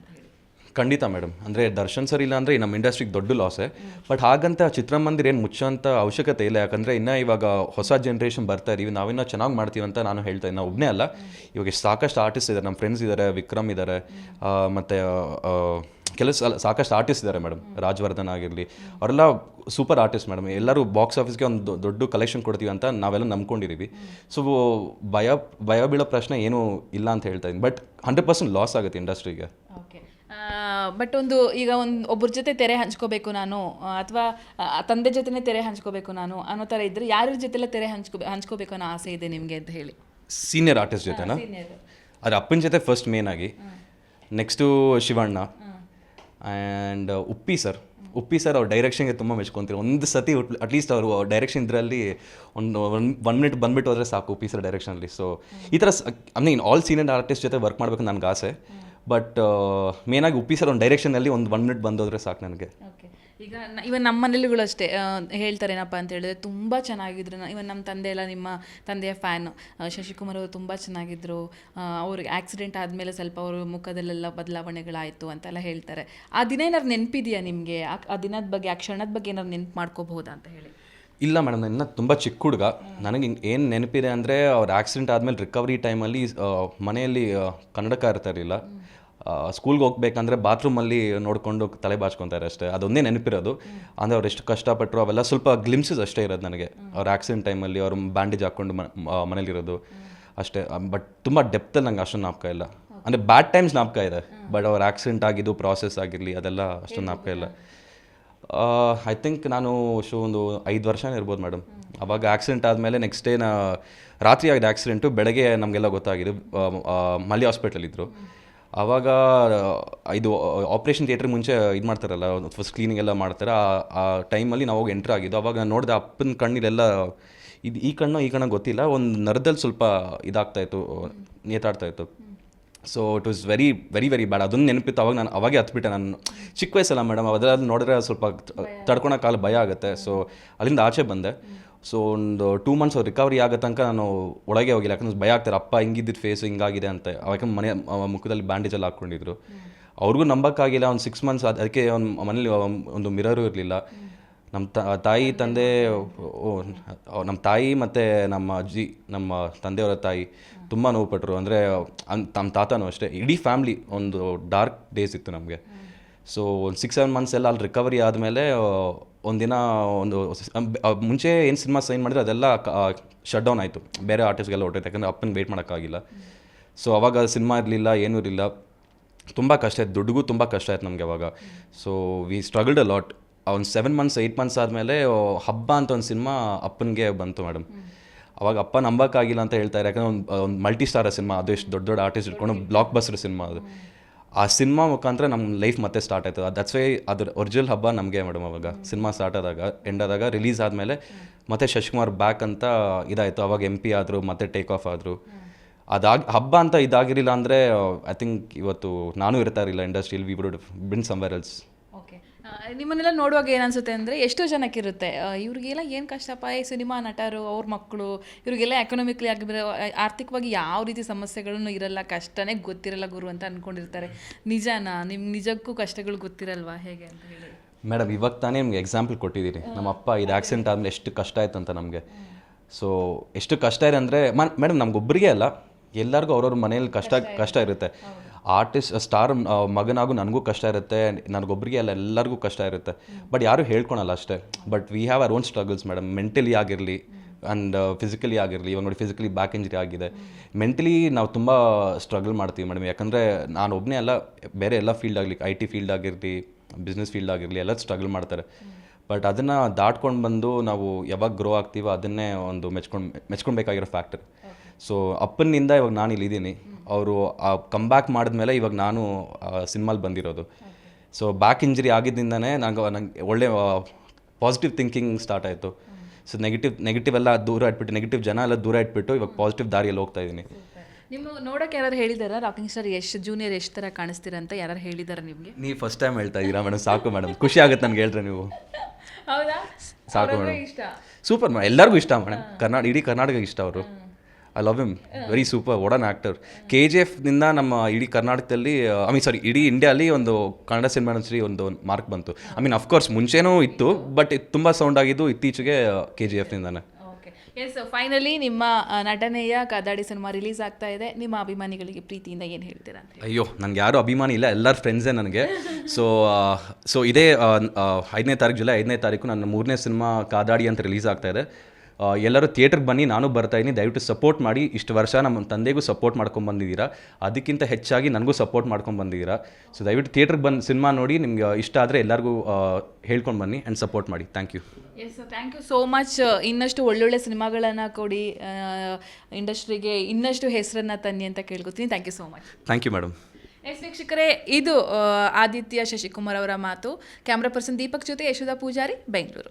Speaker 2: ಖಂಡಿತ ಮೇಡಮ್. ಅಂದರೆ ದರ್ಶನ್ ಸರ್ ಇಲ್ಲ ಅಂದರೆ ನಮ್ಮ ಇಂಡಸ್ಟ್ರಿಗೆ ದೊಡ್ಡ ಲಾಸೇ ಬಟ್ ಹಾಗಂತ ಚಿತ್ರಮಂದಿರ ಏನು ಮುಚ್ಚೋಂಥ ಅವಶ್ಯಕತೆ ಇಲ್ಲ. ಯಾಕಂದರೆ ಇನ್ನೂ ಇವಾಗ ಹೊಸ ಜನ್ರೇಷನ್ ಬರ್ತಾ ಇದೀವಿ. ನಾವಿನ್ನೂ ಚೆನ್ನಾಗಿ ಮಾಡ್ತೀವಿ ಅಂತ ನಾನು ಹೇಳ್ತಾ ಇದ್ದೀನಿ ಒಬ್ಬನೇ ಅಲ್ಲ. ಇವಾಗ ಸಾಕಷ್ಟು ಆರ್ಟಿಸ್ಟ್ ಇದ್ದಾರೆ ನಮ್ಮ ಫ್ರೆಂಡ್ಸ್ ಇದ್ದಾರೆ ವಿಕ್ರಮ್ ಇದ್ದಾರೆ ಮತ್ತು ಕೆಲಸ ಸಾಕಷ್ಟು ಆರ್ಟಿಸ್ಟ್ ಇದ್ದಾರೆ ಮೇಡಮ್. ರಾಜವರ್ಧನ್ ಆಗಿರಲಿ. ಅವರೆಲ್ಲ ಸೂಪರ್ ಆರ್ಟಿಸ್ಟ್ ಮೇಡಮ್. ಎಲ್ಲರೂ ಬಾಕ್ಸ್ ಆಫೀಸ್ಗೆ ಒಂದು ದೊಡ್ಡ ಕಲೆಕ್ಷನ್ ಕೊಡ್ತೀವಿ ಅಂತ ನಾವೆಲ್ಲ ನಂಬ್ಕೊಂಡಿದ್ದೀವಿ ಸೊ ಭಯ ಭಯ ಬೀಳೋ ಪ್ರಶ್ನೆ ಏನೂ ಇಲ್ಲ ಅಂತ ಹೇಳ್ತಾ ಇದ್ದೀನಿ. ಬಟ್ ಹಂಡ್ರೆಡ್ ಪರ್ಸೆಂಟ್ ಲಾಸ್ ಆಗುತ್ತೆ ಇಂಡಸ್ಟ್ರಿಗೆ
Speaker 1: ಓಕೆ ಬಟ್ ಒಂದು ಈಗ ಒಂದು ಒಬ್ಬರ ಜೊತೆ ತೆರೆ ಹಂಚ್ಕೋಬೇಕು ನಾನು ಅಥವಾ ತಂದೆ ಜೊತೆನೇ ತೆರೆ ಹಂಚ್ಕೋಬೇಕು ನಾನು ಅನ್ನೋ ಥರ ಇದ್ದರೆ ಯಾರ ಜೊತೆಲ್ಲ ತೆರೆ ಹಂಚ್ಕೋ ಹಂಚ್ಕೋಬೇಕು ಅನ್ನೋ ಆಸೆ ಇದೆ ನಿಮಗೆ ಅಂತ ಹೇಳಿ.
Speaker 2: ಸೀನಿಯರ್ ಆರ್ಟಿಸ್ಟ್ ಜೊತೆನಾ? ಅದು ಅಪ್ಪನ ಜೊತೆ ಫಸ್ಟ್ ಮೇನ್ ಆಗಿ. Next Shivanna and Uppi sir Uppi sir ಅವ್ರ ಡೈರೆಕ್ಷನ್ಗೆ ತುಂಬ ಮೆಚ್ಕೊತೀರಿ. ಒಂದು ಸತಿ ಅಟ್ಲೀಸ್ಟ್ ಅವರು ಡೈರೆಕ್ಷನ್ ಇದರಲ್ಲಿ ಒಂದು ಒನ್ ಒನ್ ಮಿನಿಟ್ ಬಂದುಬಿಟ್ಟು ಹೋದರೆ ಸಾಕು ಉಪ್ಪಿ ಸರ್ ಡೈರೆಕ್ಷನಲ್ಲಿ ಸೊ ಈ ಥರ I mean all senior artist ಜೊತೆ ವರ್ಕ್ ಮಾಡಬೇಕು ನನಗೆ ಆಸೆ. ಬಟ್ ಮೇನಾಗಿ ಉಪ್ಪಿ ಸರ್ ಒಂದು ಡೈರೆಕ್ಷನಲ್ಲಿ ಒಂದು ಒನ್ ಮಿನಿಟ್ ಬಂದೋದ್ರೆ ಸಾಕು ನನಗೆ.
Speaker 1: ಓಕೆ ಈಗ ಇವನ್ ನಮ್ಮ ಮನೇಲಿಗಳು ಅಷ್ಟೇ ಹೇಳ್ತಾರೆ ಏನಪ್ಪ ಅಂತ ಹೇಳಿದ್ರೆ ತುಂಬ ಚೆನ್ನಾಗಿದ್ರು. ಇವನ್ ನಮ್ಮ ತಂದೆ ಎಲ್ಲ ನಿಮ್ಮ ತಂದೆಯ ಫ್ಯಾನ್ ಶಶಿಕುಮಾರ್ ಅವರು ತುಂಬ ಚೆನ್ನಾಗಿದ್ರು. ಅವ್ರಿಗೆ ಆಕ್ಸಿಡೆಂಟ್ ಆದಮೇಲೆ ಸ್ವಲ್ಪ ಅವರು ಮುಖದಲ್ಲೆಲ್ಲ ಬದಲಾವಣೆಗಳಾಯಿತು ಅಂತೆಲ್ಲ ಹೇಳ್ತಾರೆ. ಆ ದಿನ ಏನಾದ್ರು ನೆನಪಿದೆಯಾ ನಿಮಗೆ? ಆ ದಿನದ ಬಗ್ಗೆ ಆ ಕ್ಷಣದ ಬಗ್ಗೆ ಏನಾದ್ರು ನೆನ್ಪು ಮಾಡ್ಕೋಬಹುದಾ ಅಂತ ಹೇಳಿ.
Speaker 2: ಇಲ್ಲ ಮೇಡಮ್ ನನ್ನ ತುಂಬ ಚಿಕ್ಕ ಹುಡುಗ. ನನಗೆ ಏನು ನೆನಪಿದೆ ಅಂದರೆ ಅವ್ರ ಆಕ್ಸಿಡೆಂಟ್ ಆದಮೇಲೆ ರಿಕವರಿ ಟೈಮಲ್ಲಿ ಮನೆಯಲ್ಲಿ ಕನ್ನಡಕ ಇರ್ತಾ ಇರಲಿಲ್ಲ. ಸ್ಕೂಲ್ಗೆ ಹೋಗ್ಬೇಕಂದ್ರೆ ಬಾತ್ರೂಮಲ್ಲಿ ನೋಡಿಕೊಂಡು ತಲೆ ಬಾಚ್ಕೊತಾರೆ ಅಷ್ಟೇ. ಅದೊಂದೇ ನೆನಪಿರೋದು. ಅಂದರೆ ಅವ್ರು ಎಷ್ಟು ಕಷ್ಟಪಟ್ಟರು ಅವೆಲ್ಲ ಸ್ವಲ್ಪ ಗ್ಲಿಮ್ಸಸ್ ಅಷ್ಟೇ ಇರೋದು ನನಗೆ. ಅವ್ರ ಆಕ್ಸಿಡೆಂಟ್ ಟೈಮಲ್ಲಿ ಅವ್ರು ಬ್ಯಾಂಡೇಜ್ ಹಾಕ್ಕೊಂಡು ಮನೇಲಿರೋದು ಅಷ್ಟೇ. ಬಟ್ ತುಂಬ ಡೆಪ್ತಲ್ಲಿ ನಂಗೆ ಅಷ್ಟೊಂದು ಜ್ಞಾಪಕ ಇಲ್ಲ. ಅಂದರೆ ಬ್ಯಾಡ್ ಟೈಮ್ಸ್ ಜ್ಞಾಪಕ ಇದೆ. ಬಟ್ ಅವ್ರ ಆಕ್ಸಿಡೆಂಟ್ ಆಗಿದ್ದು ಪ್ರಾಸೆಸ್ ಆಗಿರಲಿ, ಅದೆಲ್ಲ ಅಷ್ಟೊಂದು ಜ್ಞಾಪಕ ಇಲ್ಲ. ಐ ಥಿಂಕ್ ನಾನು ಶೋ, ಒಂದು ಐದು ವರ್ಷನೇ ಇರ್ಬೋದು ಮೇಡಮ್ ಅವಾಗ ಆಕ್ಸಿಡೆಂಟ್ ಆದಮೇಲೆ ನೆಕ್ಸ್ಟ್ ಡೇ ನಾ, ರಾತ್ರಿ ಆಗಿದೆ ಆಕ್ಸಿಡೆಂಟು ಬೆಳಗ್ಗೆ ನಮಗೆಲ್ಲ ಗೊತ್ತಾಗಿದೆ ಮಲ್ಲಿ ಹಾಸ್ಪಿಟ್ಲಲ್ಲಿ ಇದ್ದರು ಆವಾಗ ಆ, ಇದು ಆಪ್ರೇಷನ್ ಥಿಯೇಟ್ರ್ ಮುಂಚೆ ಇದು ಮಾಡ್ತಾರಲ್ಲ ಫಸ್ಟ್ ಕ್ಲೀನಿಂಗ್ ಎಲ್ಲ ಮಾಡ್ತಾರೆ ಆ- ಆ ಟೈಮಲ್ಲಿ ನಾವು ಹೋಗಿ ಎಂಟ್ರ್ ಆಗಿದ್ದು ಆವಾಗ ನಾನು ನೋಡಿದೆ ಅಪ್ಪನ ಕಣ್ಣಿಲೆಲ್ಲ ಇದು ಈ ಕಣ್ಣು ಈ ಕಣ್ಣು ಗೊತ್ತಿಲ್ಲ ಒಂದು ನರದಲ್ಲಿ ಸ್ವಲ್ಪ ಇದಾಗ್ತಾ ಇತ್ತು ನೇತಾಡ್ತಾ ಇತ್ತು. So it was very very very bad ಅದೊಂದು ನೆನಪಿತ್ತು ಅವಾಗ ನಾನು ಅವಾಗೇ ಹತ್ಬಿಟ್ಟೆ ನಾನು. ಚಿಕ್ಕ ವಯಸ್ಸಲ್ಲ ಮೇಡಮ್ ಅದರಲ್ಲಿ ನೋಡಿದ್ರೆ ಸ್ವಲ್ಪ ತಡ್ಕೊಳಕ್ಕಾಗಲ್ಲ ಭಯ ಆಗುತ್ತೆ. ಸೊ ಅಲ್ಲಿಂದ ಆಚೆ ಬಂದೆ. ಸೊ ಒಂದು ಟೂ ಮಂತ್ಸ್ ಅವ್ರು ರಿಕವರಿ ಆಗೋ ತನಕ ನಾನು ಒಳಗೆ ಹೋಗಿಲ್ಲ. ಯಾಕಂದ್ರೆ ಭಯ ಆಗ್ತಾರೆ ಅಪ್ಪ ಹಿಂಗಿದ್ದಿದ್ದು ಫೇಸ್ ಹಿಂಗಾಗಿದೆ ಅಂತ. ಯಾಕಂದ್ರೆ ಮನೆ ಮುಖದಲ್ಲಿ ಬ್ಯಾಂಡೇಜಲ್ಲಿ ಹಾಕ್ಕೊಂಡಿದ್ರು. ಅವ್ರಿಗೂ ನಂಬಕ್ಕಾಗಿಲ್ಲ ಒಂದು ಸಿಕ್ಸ್ ಮಂತ್ಸ್ ಅದಕ್ಕೆ ಒಂದು ಮನೇಲಿ ಒಂದು ಮಿರರು ಇರಲಿಲ್ಲ. ನಮ್ಮ ತಾಯಿ ತಂದೆ ನಮ್ಮ ತಾಯಿ ಮತ್ತು ನಮ್ಮ ಅಜ್ಜಿ, ನಮ್ಮ ತಂದೆಯವರ ತಾಯಿ ತುಂಬ ನೋವು ಪಟ್ಟರು ಅಂದರೆ ತಮ್ಮ ತಾತನೂ ಅಷ್ಟೇ. ಇಡೀ ಫ್ಯಾಮ್ಲಿ ಒಂದು ಡಾರ್ಕ್ ಡೇಸ್ ಇತ್ತು ನಮಗೆ. ಸೊ ಒಂದು ಸಿಕ್ಸ್ ಸೆವೆನ್ ಮಂತ್ಸ್ ಎಲ್ಲ ಅಲ್ಲಿ ರಿಕವರಿ ಆದಮೇಲೆ ಒಂದಿನ ಒಂದು ಮುಂಚೆ ಏನು ಸಿನಿಮಾ ಸೈನ್ ಮಾಡಿದ್ರೆ ಅದೆಲ್ಲ ಶಟ್ ಡೌನ್ ಆಯಿತು. ಬೇರೆ ಆರ್ಟಿಸ್ಟ್ಗೆಲ್ಲ ಹೊರಟೈತೆ. ಯಾಕಂದರೆ ಅಪ್ಪನ ವೇಟ್ ಮಾಡೋಕ್ಕಾಗಿಲ್ಲ. ಸೊ ಅವಾಗ ಸಿನಿಮಾ ಇರಲಿಲ್ಲ, ಏನೂ ಇರಲಿಲ್ಲ. ತುಂಬ ಕಷ್ಟ ಆಯ್ತು. ದುಡ್ಡಿಗೂ ತುಂಬ ಕಷ್ಟ ಆಯ್ತು ನಮಗೆ ಅವಾಗ. So we struggled a lot ಒಂದು ಸೆವೆನ್ ಮಂತ್ಸ್ ಏಯ್ಟ್ ಮಂತ್ಸ್ ಆದಮೇಲೆ ಹಬ್ಬ ಅಂತ ಒಂದು ಸಿನಿಮಾ ಅಪ್ಪನಿಗೆ ಬಂತು ಮೇಡಮ್ ಅವಾಗ ಅಪ್ಪ ನಂಬಕ್ಕಾಗಿಲ್ಲ ಅಂತ ಹೇಳ್ತಾರೆ ಯಾಕಂದ್ರೆ ಒಂದು ಒಂದು ಮಲ್ಟಿ ಸ್ಟಾರ ಸಿನಿಮಾ ಅದು ಎಷ್ಟು ದೊಡ್ಡ ದೊಡ್ಡ ಆರ್ಟಿಸ್ಟ್ ಇಟ್ಕೊಂಡು ಬ್ಲಾಕ್ ಬಸ್ಟರ್ ಸಿನಿಮಾ ಅದು. ಆ ಸಿನಿಮಾ ಮುಖಾಂತರ ನಮ್ಮ ಲೈಫ್ ಮತ್ತೆ ಸ್ಟಾರ್ಟ್ ಆಯ್ತು ದಟ್ಸ್ ವೈ ಅದ್ರ ಒರಿಜಿನಲ್ ಹಬ್ಬ ನಮಗೆ ಮೇಡಮ್ ಅವಾಗ. ಸಿನಿಮಾ ಸ್ಟಾರ್ಟ್ ಆದಾಗ ಎಂಡ್ ಆದಾಗ ರಿಲೀಸ್ ಆದಮೇಲೆ ಮತ್ತೆ ಶಶಿಕುಮಾರ್ ಬ್ಯಾಕ್ ಅಂತ ಇದಾಯಿತು. ಅವಾಗ ಎಂ ಪಿ ಆದರು, ಮತ್ತೆ ಟೇಕ್ ಆಫ್ ಆದರು. ಅದಾಗಿ, ಹಬ್ಬ ಅಂತ ಇದಾಗಿರಲಿಲ್ಲ ಅಂದರೆ ಐ ಥಿಂಕ್ ಇವತ್ತು ನಾನು ಇರ್ತಾ ಇರಲಿಲ್ಲ. ಇಂಡಸ್ಟ್ರಿಯಲ್ಲಿ we would been somewhere else
Speaker 1: ನಿಮ್ಮನ್ನೆಲ್ಲ ನೋಡುವಾಗ ಏನನ್ಸುತ್ತೆ ಅಂದರೆ ಎಷ್ಟೋ ಜನಕ್ಕಿರುತ್ತೆ. ಇರುತ್ತೆ ಇವ್ರಿಗೆಲ್ಲ ಏನು ಕಷ್ಟಪ್ಪ ಈ ಸಿನಿಮಾ ನಟರು ಅವ್ರ ಮಕ್ಕಳು ಇವ್ರಿಗೆಲ್ಲ ಎಕನಾಮಿಕ್ಲಿ ಆಗಿರೋ ಆರ್ಥಿಕವಾಗಿ ಯಾವ ರೀತಿ ಸಮಸ್ಯೆಗಳನ್ನು ಇರಲ್ಲ ಕಷ್ಟನೇ ಗೊತ್ತಿರಲ್ಲ ಗುರು ಅಂತ ಅಂದ್ಕೊಂಡಿರ್ತಾರೆ ನಿಜನಾ? ನಿಮ್ಗೆ ನಿಜಕ್ಕೂ ಕಷ್ಟಗಳು ಗೊತ್ತಿರಲ್ವಾ? ಹೇಗೆ ಅಂತ ಹೇಳಿ.
Speaker 2: ಮೇಡಮ್ ಇವಾಗ ತಾನೇ ನಿಮ್ಗೆ ಎಕ್ಸಾಂಪಲ್ ಕೊಟ್ಟಿದ್ದೀರಿ ನಮ್ಮ ಅಪ್ಪ ಇದು ಆಕ್ಸಿಡೆಂಟ್ ಆದಮೇಲೆ ಎಷ್ಟು ಕಷ್ಟ ಆಯ್ತು ಅಂತ ನಮಗೆ. ಸೊ ಎಷ್ಟು ಕಷ್ಟ ಇದೆ ಅಂದರೆ ಮೇಡಮ್ ನಮ್ಗೊಬ್ಬರಿಗೆ ಅಲ್ಲ ಎಲ್ಲರಿಗೂ ಅವ್ರವ್ರ ಮನೇಲಿ ಕಷ್ಟ ಕಷ್ಟ ಇರುತ್ತೆ. ಆರ್ಟಿಸ್ಟ್ ಸ್ಟಾರ್ ಮಗನಾಗೂ ನನಗೂ ಕಷ್ಟ ಇರುತ್ತೆ ನನಗೊಬ್ಬರಿಗೆ ಅಲ್ಲ ಎಲ್ಲರಿಗೂ ಕಷ್ಟ ಇರುತ್ತೆ. ಬಟ್ ಯಾರೂ ಹೇಳ್ಕೊಳಲ್ಲ ಅಷ್ಟೇ. But we have our own struggles madam mentally ಆಗಿರಲಿ ಆ್ಯಂಡ್ ಫಿಸಿಕಲಿ ಆಗಿರಲಿ ಇವಾಗ ನೋಡಿ ಫಿಸಿಕಲಿ ಬ್ಯಾಕ್ ಇಂಜರಿ ಆಗಿದೆ. ಮೆಂಟಲಿ ನಾವು ತುಂಬ ಸ್ಟ್ರಗಲ್ ಮಾಡ್ತೀವಿ ಮೇಡಮ್ ಯಾಕಂದರೆ ನಾನು ಒಬ್ಬನೇ ಅಲ್ಲ ಬೇರೆ ಎಲ್ಲ ಫೀಲ್ಡ್ ಆಗಲಿ ಐ ಟಿ ಫೀಲ್ಡ್ ಆಗಿರಲಿ ಬಿಸ್ನೆಸ್ ಫೀಲ್ಡ್ ಆಗಿರಲಿ ಎಲ್ಲ ಸ್ಟ್ರಗಲ್ ಮಾಡ್ತಾರೆ. ಬಟ್ ಅದನ್ನು ದಾಟ್ಕೊಂಡು ಬಂದು ನಾವು ಯಾವಾಗ ಗ್ರೋ ಆಗ್ತೀವೋ ಅದನ್ನೇ ಒಂದು ಮೆಚ್ಕೊಂಡು ಮೆಚ್ಕೊಳ್ಬೇಕಾಗಿರೋ ಫ್ಯಾಕ್ಟರ್ ಸೊ ಅಪ್ಪನಿಂದ ಇವಾಗ ನಾನು ಇಲ್ಲಿದ್ದೀನಿ ಅವರು ಆ ಕಮ್ ಬ್ಯಾಕ್ ಮಾಡಿದ್ಮೇಲೆ ಇವಾಗ ನಾನು ಸಿನಿಮಾಲಿ ಬಂದಿರೋದು. ಸೊ ಬ್ಯಾಕ್ ಇಂಜರಿ ಆಗಿದ್ದಿಂದನೇ ನಂಗೆ ನಂಗೆ ಒಳ್ಳೆ ಪಾಸಿಟಿವ್ ಥಿಂಕಿಂಗ್ ಸ್ಟಾರ್ಟ್ ಆಯಿತು. ಸೊ ನೆಗೆಟಿವ್ ನೆಗೆಟಿವ್ ಎಲ್ಲ ದೂರ ಇಟ್ಬಿಟ್ಟು ನೆಗೆಟಿವ್ ಜನ ಎಲ್ಲ ದೂರ ಇಟ್ಬಿಟ್ಟು ಇವಾಗ ಪಾಸಿಟಿವ್ ದಾರಿಯಲ್ಲಿ ಹೋಗ್ತಾ ಇದ್ದೀನಿ
Speaker 1: ನಿಮ್ಮ ನೋಡೋಕೆ ಯಾರು ಹೇಳಿದಾರ? ರಾಕಿಂಗ್ ಸ್ಟಾರ್ ಎಷ್ಟು ಜೂನಿಯರ್ ಎಷ್ಟು ಥರ ಕಾಣಿಸ್ತೀರ ಅಂತ ಯಾರು ಹೇಳಿದಾರ ನಿಮಗೆ?
Speaker 2: ನೀವು ಫಸ್ಟ್ ಟೈಮ್ ಹೇಳ್ತಾ ಇದ್ದೀರಾ ಮೇಡಮ್ ಸಾಕು ಮೇಡಮ್ ಖುಷಿ ಆಗುತ್ತೆ ನನಗೆ ಹೇಳ್ರೆ ನೀವು.
Speaker 1: ಹೌದಾ?
Speaker 2: ಸಾಕು ಮೇಡಮ್ ಸೂಪರ್ ಮೇಡಮ್ ಎಲ್ಲರಿಗೂ ಇಷ್ಟ ಮೇಡಮ್ ಕರ್ನಾಟಕ ಇಡೀ ಕರ್ನಾಟಕ ಇಷ್ಟ ಅವರು. I love him very super ಒಡನ್ actor K G ಎಫ್ನಿಂದ ನಮ್ಮ ಇಡೀ ಕರ್ನಾಟಕದಲ್ಲಿ ಐ ಮೀನ್ ಸಾರಿ ಇಡೀ ಇಂಡಿಯಲ್ಲಿ ಒಂದು ಕನ್ನಡ ಸಿನಿಮಾ ಇಂಡಸ್ಟ್ರಿ ಒಂದು ಮಾರ್ಕ್ ಬಂತು. ಐ ಮೀನ್ ಅಫ್ಕೋರ್ಸ್ ಮುಂಚೆನೂ ಇತ್ತು ಬಟ್ ತುಂಬ ಸೌಂಡ್ ಆಗಿದ್ದು ಇತ್ತೀಚೆಗೆ ಕೆ ಜಿ ಎಫ್ನಿಂದಾನೆ
Speaker 1: ಓಕೆ ಎಸ್ ಫೈನಲಿ ನಿಮ್ಮ ಆ, ನಟನೆಯ ಕದಾಡಿ ಸಿನಿಮಾ ರಿಲೀಸ್ ಆಗ್ತಾ ಇದೆ. ನಿಮ್ಮ ಅಭಿಮಾನಿಗಳಿಗೆ ಪ್ರೀತಿಯಿಂದ ಏನು ಹೇಳ್ತೀರಾ
Speaker 2: ಅಯ್ಯೋ ನನಗೆ ಯಾರು ಅಭಿಮಾನಿ ಇಲ್ಲ ಎಲ್ಲರ ಫ್ರೆಂಡ್ಸೇ ನನಗೆ. ಸೊ ಸೊ ಇದೇ ಆ, ಆ, ಐದನೇ ತಾರೀಕು ಜುಲೈ ಐದನೇ ತಾರೀಕು ನನ್ನ ಮೂರನೇ ಸಿನಿಮಾ ಕಾದಾಡಿ ಅಂತ ರಿಲೀಸ್ ಆಗ್ತಾ ಇದೆ. ಎಲ್ಲರೂ ಥಿಯೇಟ್ರಿಗೆ ಬನ್ನಿ ನಾನು ಬರ್ತಾಯಿದ್ದೀನಿ ದಯವಿಟ್ಟು ಸಪೋರ್ಟ್ ಮಾಡಿ. ಇಷ್ಟು ವರ್ಷ ನಮ್ಮ ತಂದೆಗೂ ಸಪೋರ್ಟ್ ಮಾಡ್ಕೊಂಡು ಬಂದಿದ್ದೀರಾ? ಅದಕ್ಕಿಂತ ಹೆಚ್ಚಾಗಿ ನನಗೂ ಸಪೋರ್ಟ್ ಮಾಡ್ಕೊಂಡು ಬಂದಿದ್ದೀರಾ? ಸೊ ದಯವಿಟ್ಟು ಥಿಯೇಟ್ರಿಗೆ ಬಂದು ಸಿನಿಮಾ ನೋಡಿ ನಿಮ್ಗೆ ಇಷ್ಟ ಆದರೆ ಎಲ್ಲರಿಗೂ ಹೇಳ್ಕೊಂಡು ಬನ್ನಿ ಆ್ಯಂಡ್ ಸಪೋರ್ಟ್ ಮಾಡಿ. Thank you
Speaker 1: yes thank you so much ಇನ್ನಷ್ಟು ಒಳ್ಳೊಳ್ಳೆ ಸಿನಿಮಾಗಳನ್ನು ಕೊಡಿ. ಇಂಡಸ್ಟ್ರಿಗೆ ಇನ್ನಷ್ಟು ಹೆಸರನ್ನು ತನ್ನಿ ಅಂತ ಕೇಳ್ಕೊತೀನಿ. Thank you so much
Speaker 2: thank you madam
Speaker 1: yes ವೀಕ್ಷಕರೇ ಇದು ಆದಿತ್ಯ ಶಶಿಕುಮಾರ್ ಅವರ ಮಾತು. ಕ್ಯಾಮ್ರಾ ಪರ್ಸನ್ ದೀಪಕ್ ಜೊತೆ ಯಶೋಧ ಪೂಜಾರಿ ಬೆಂಗಳೂರು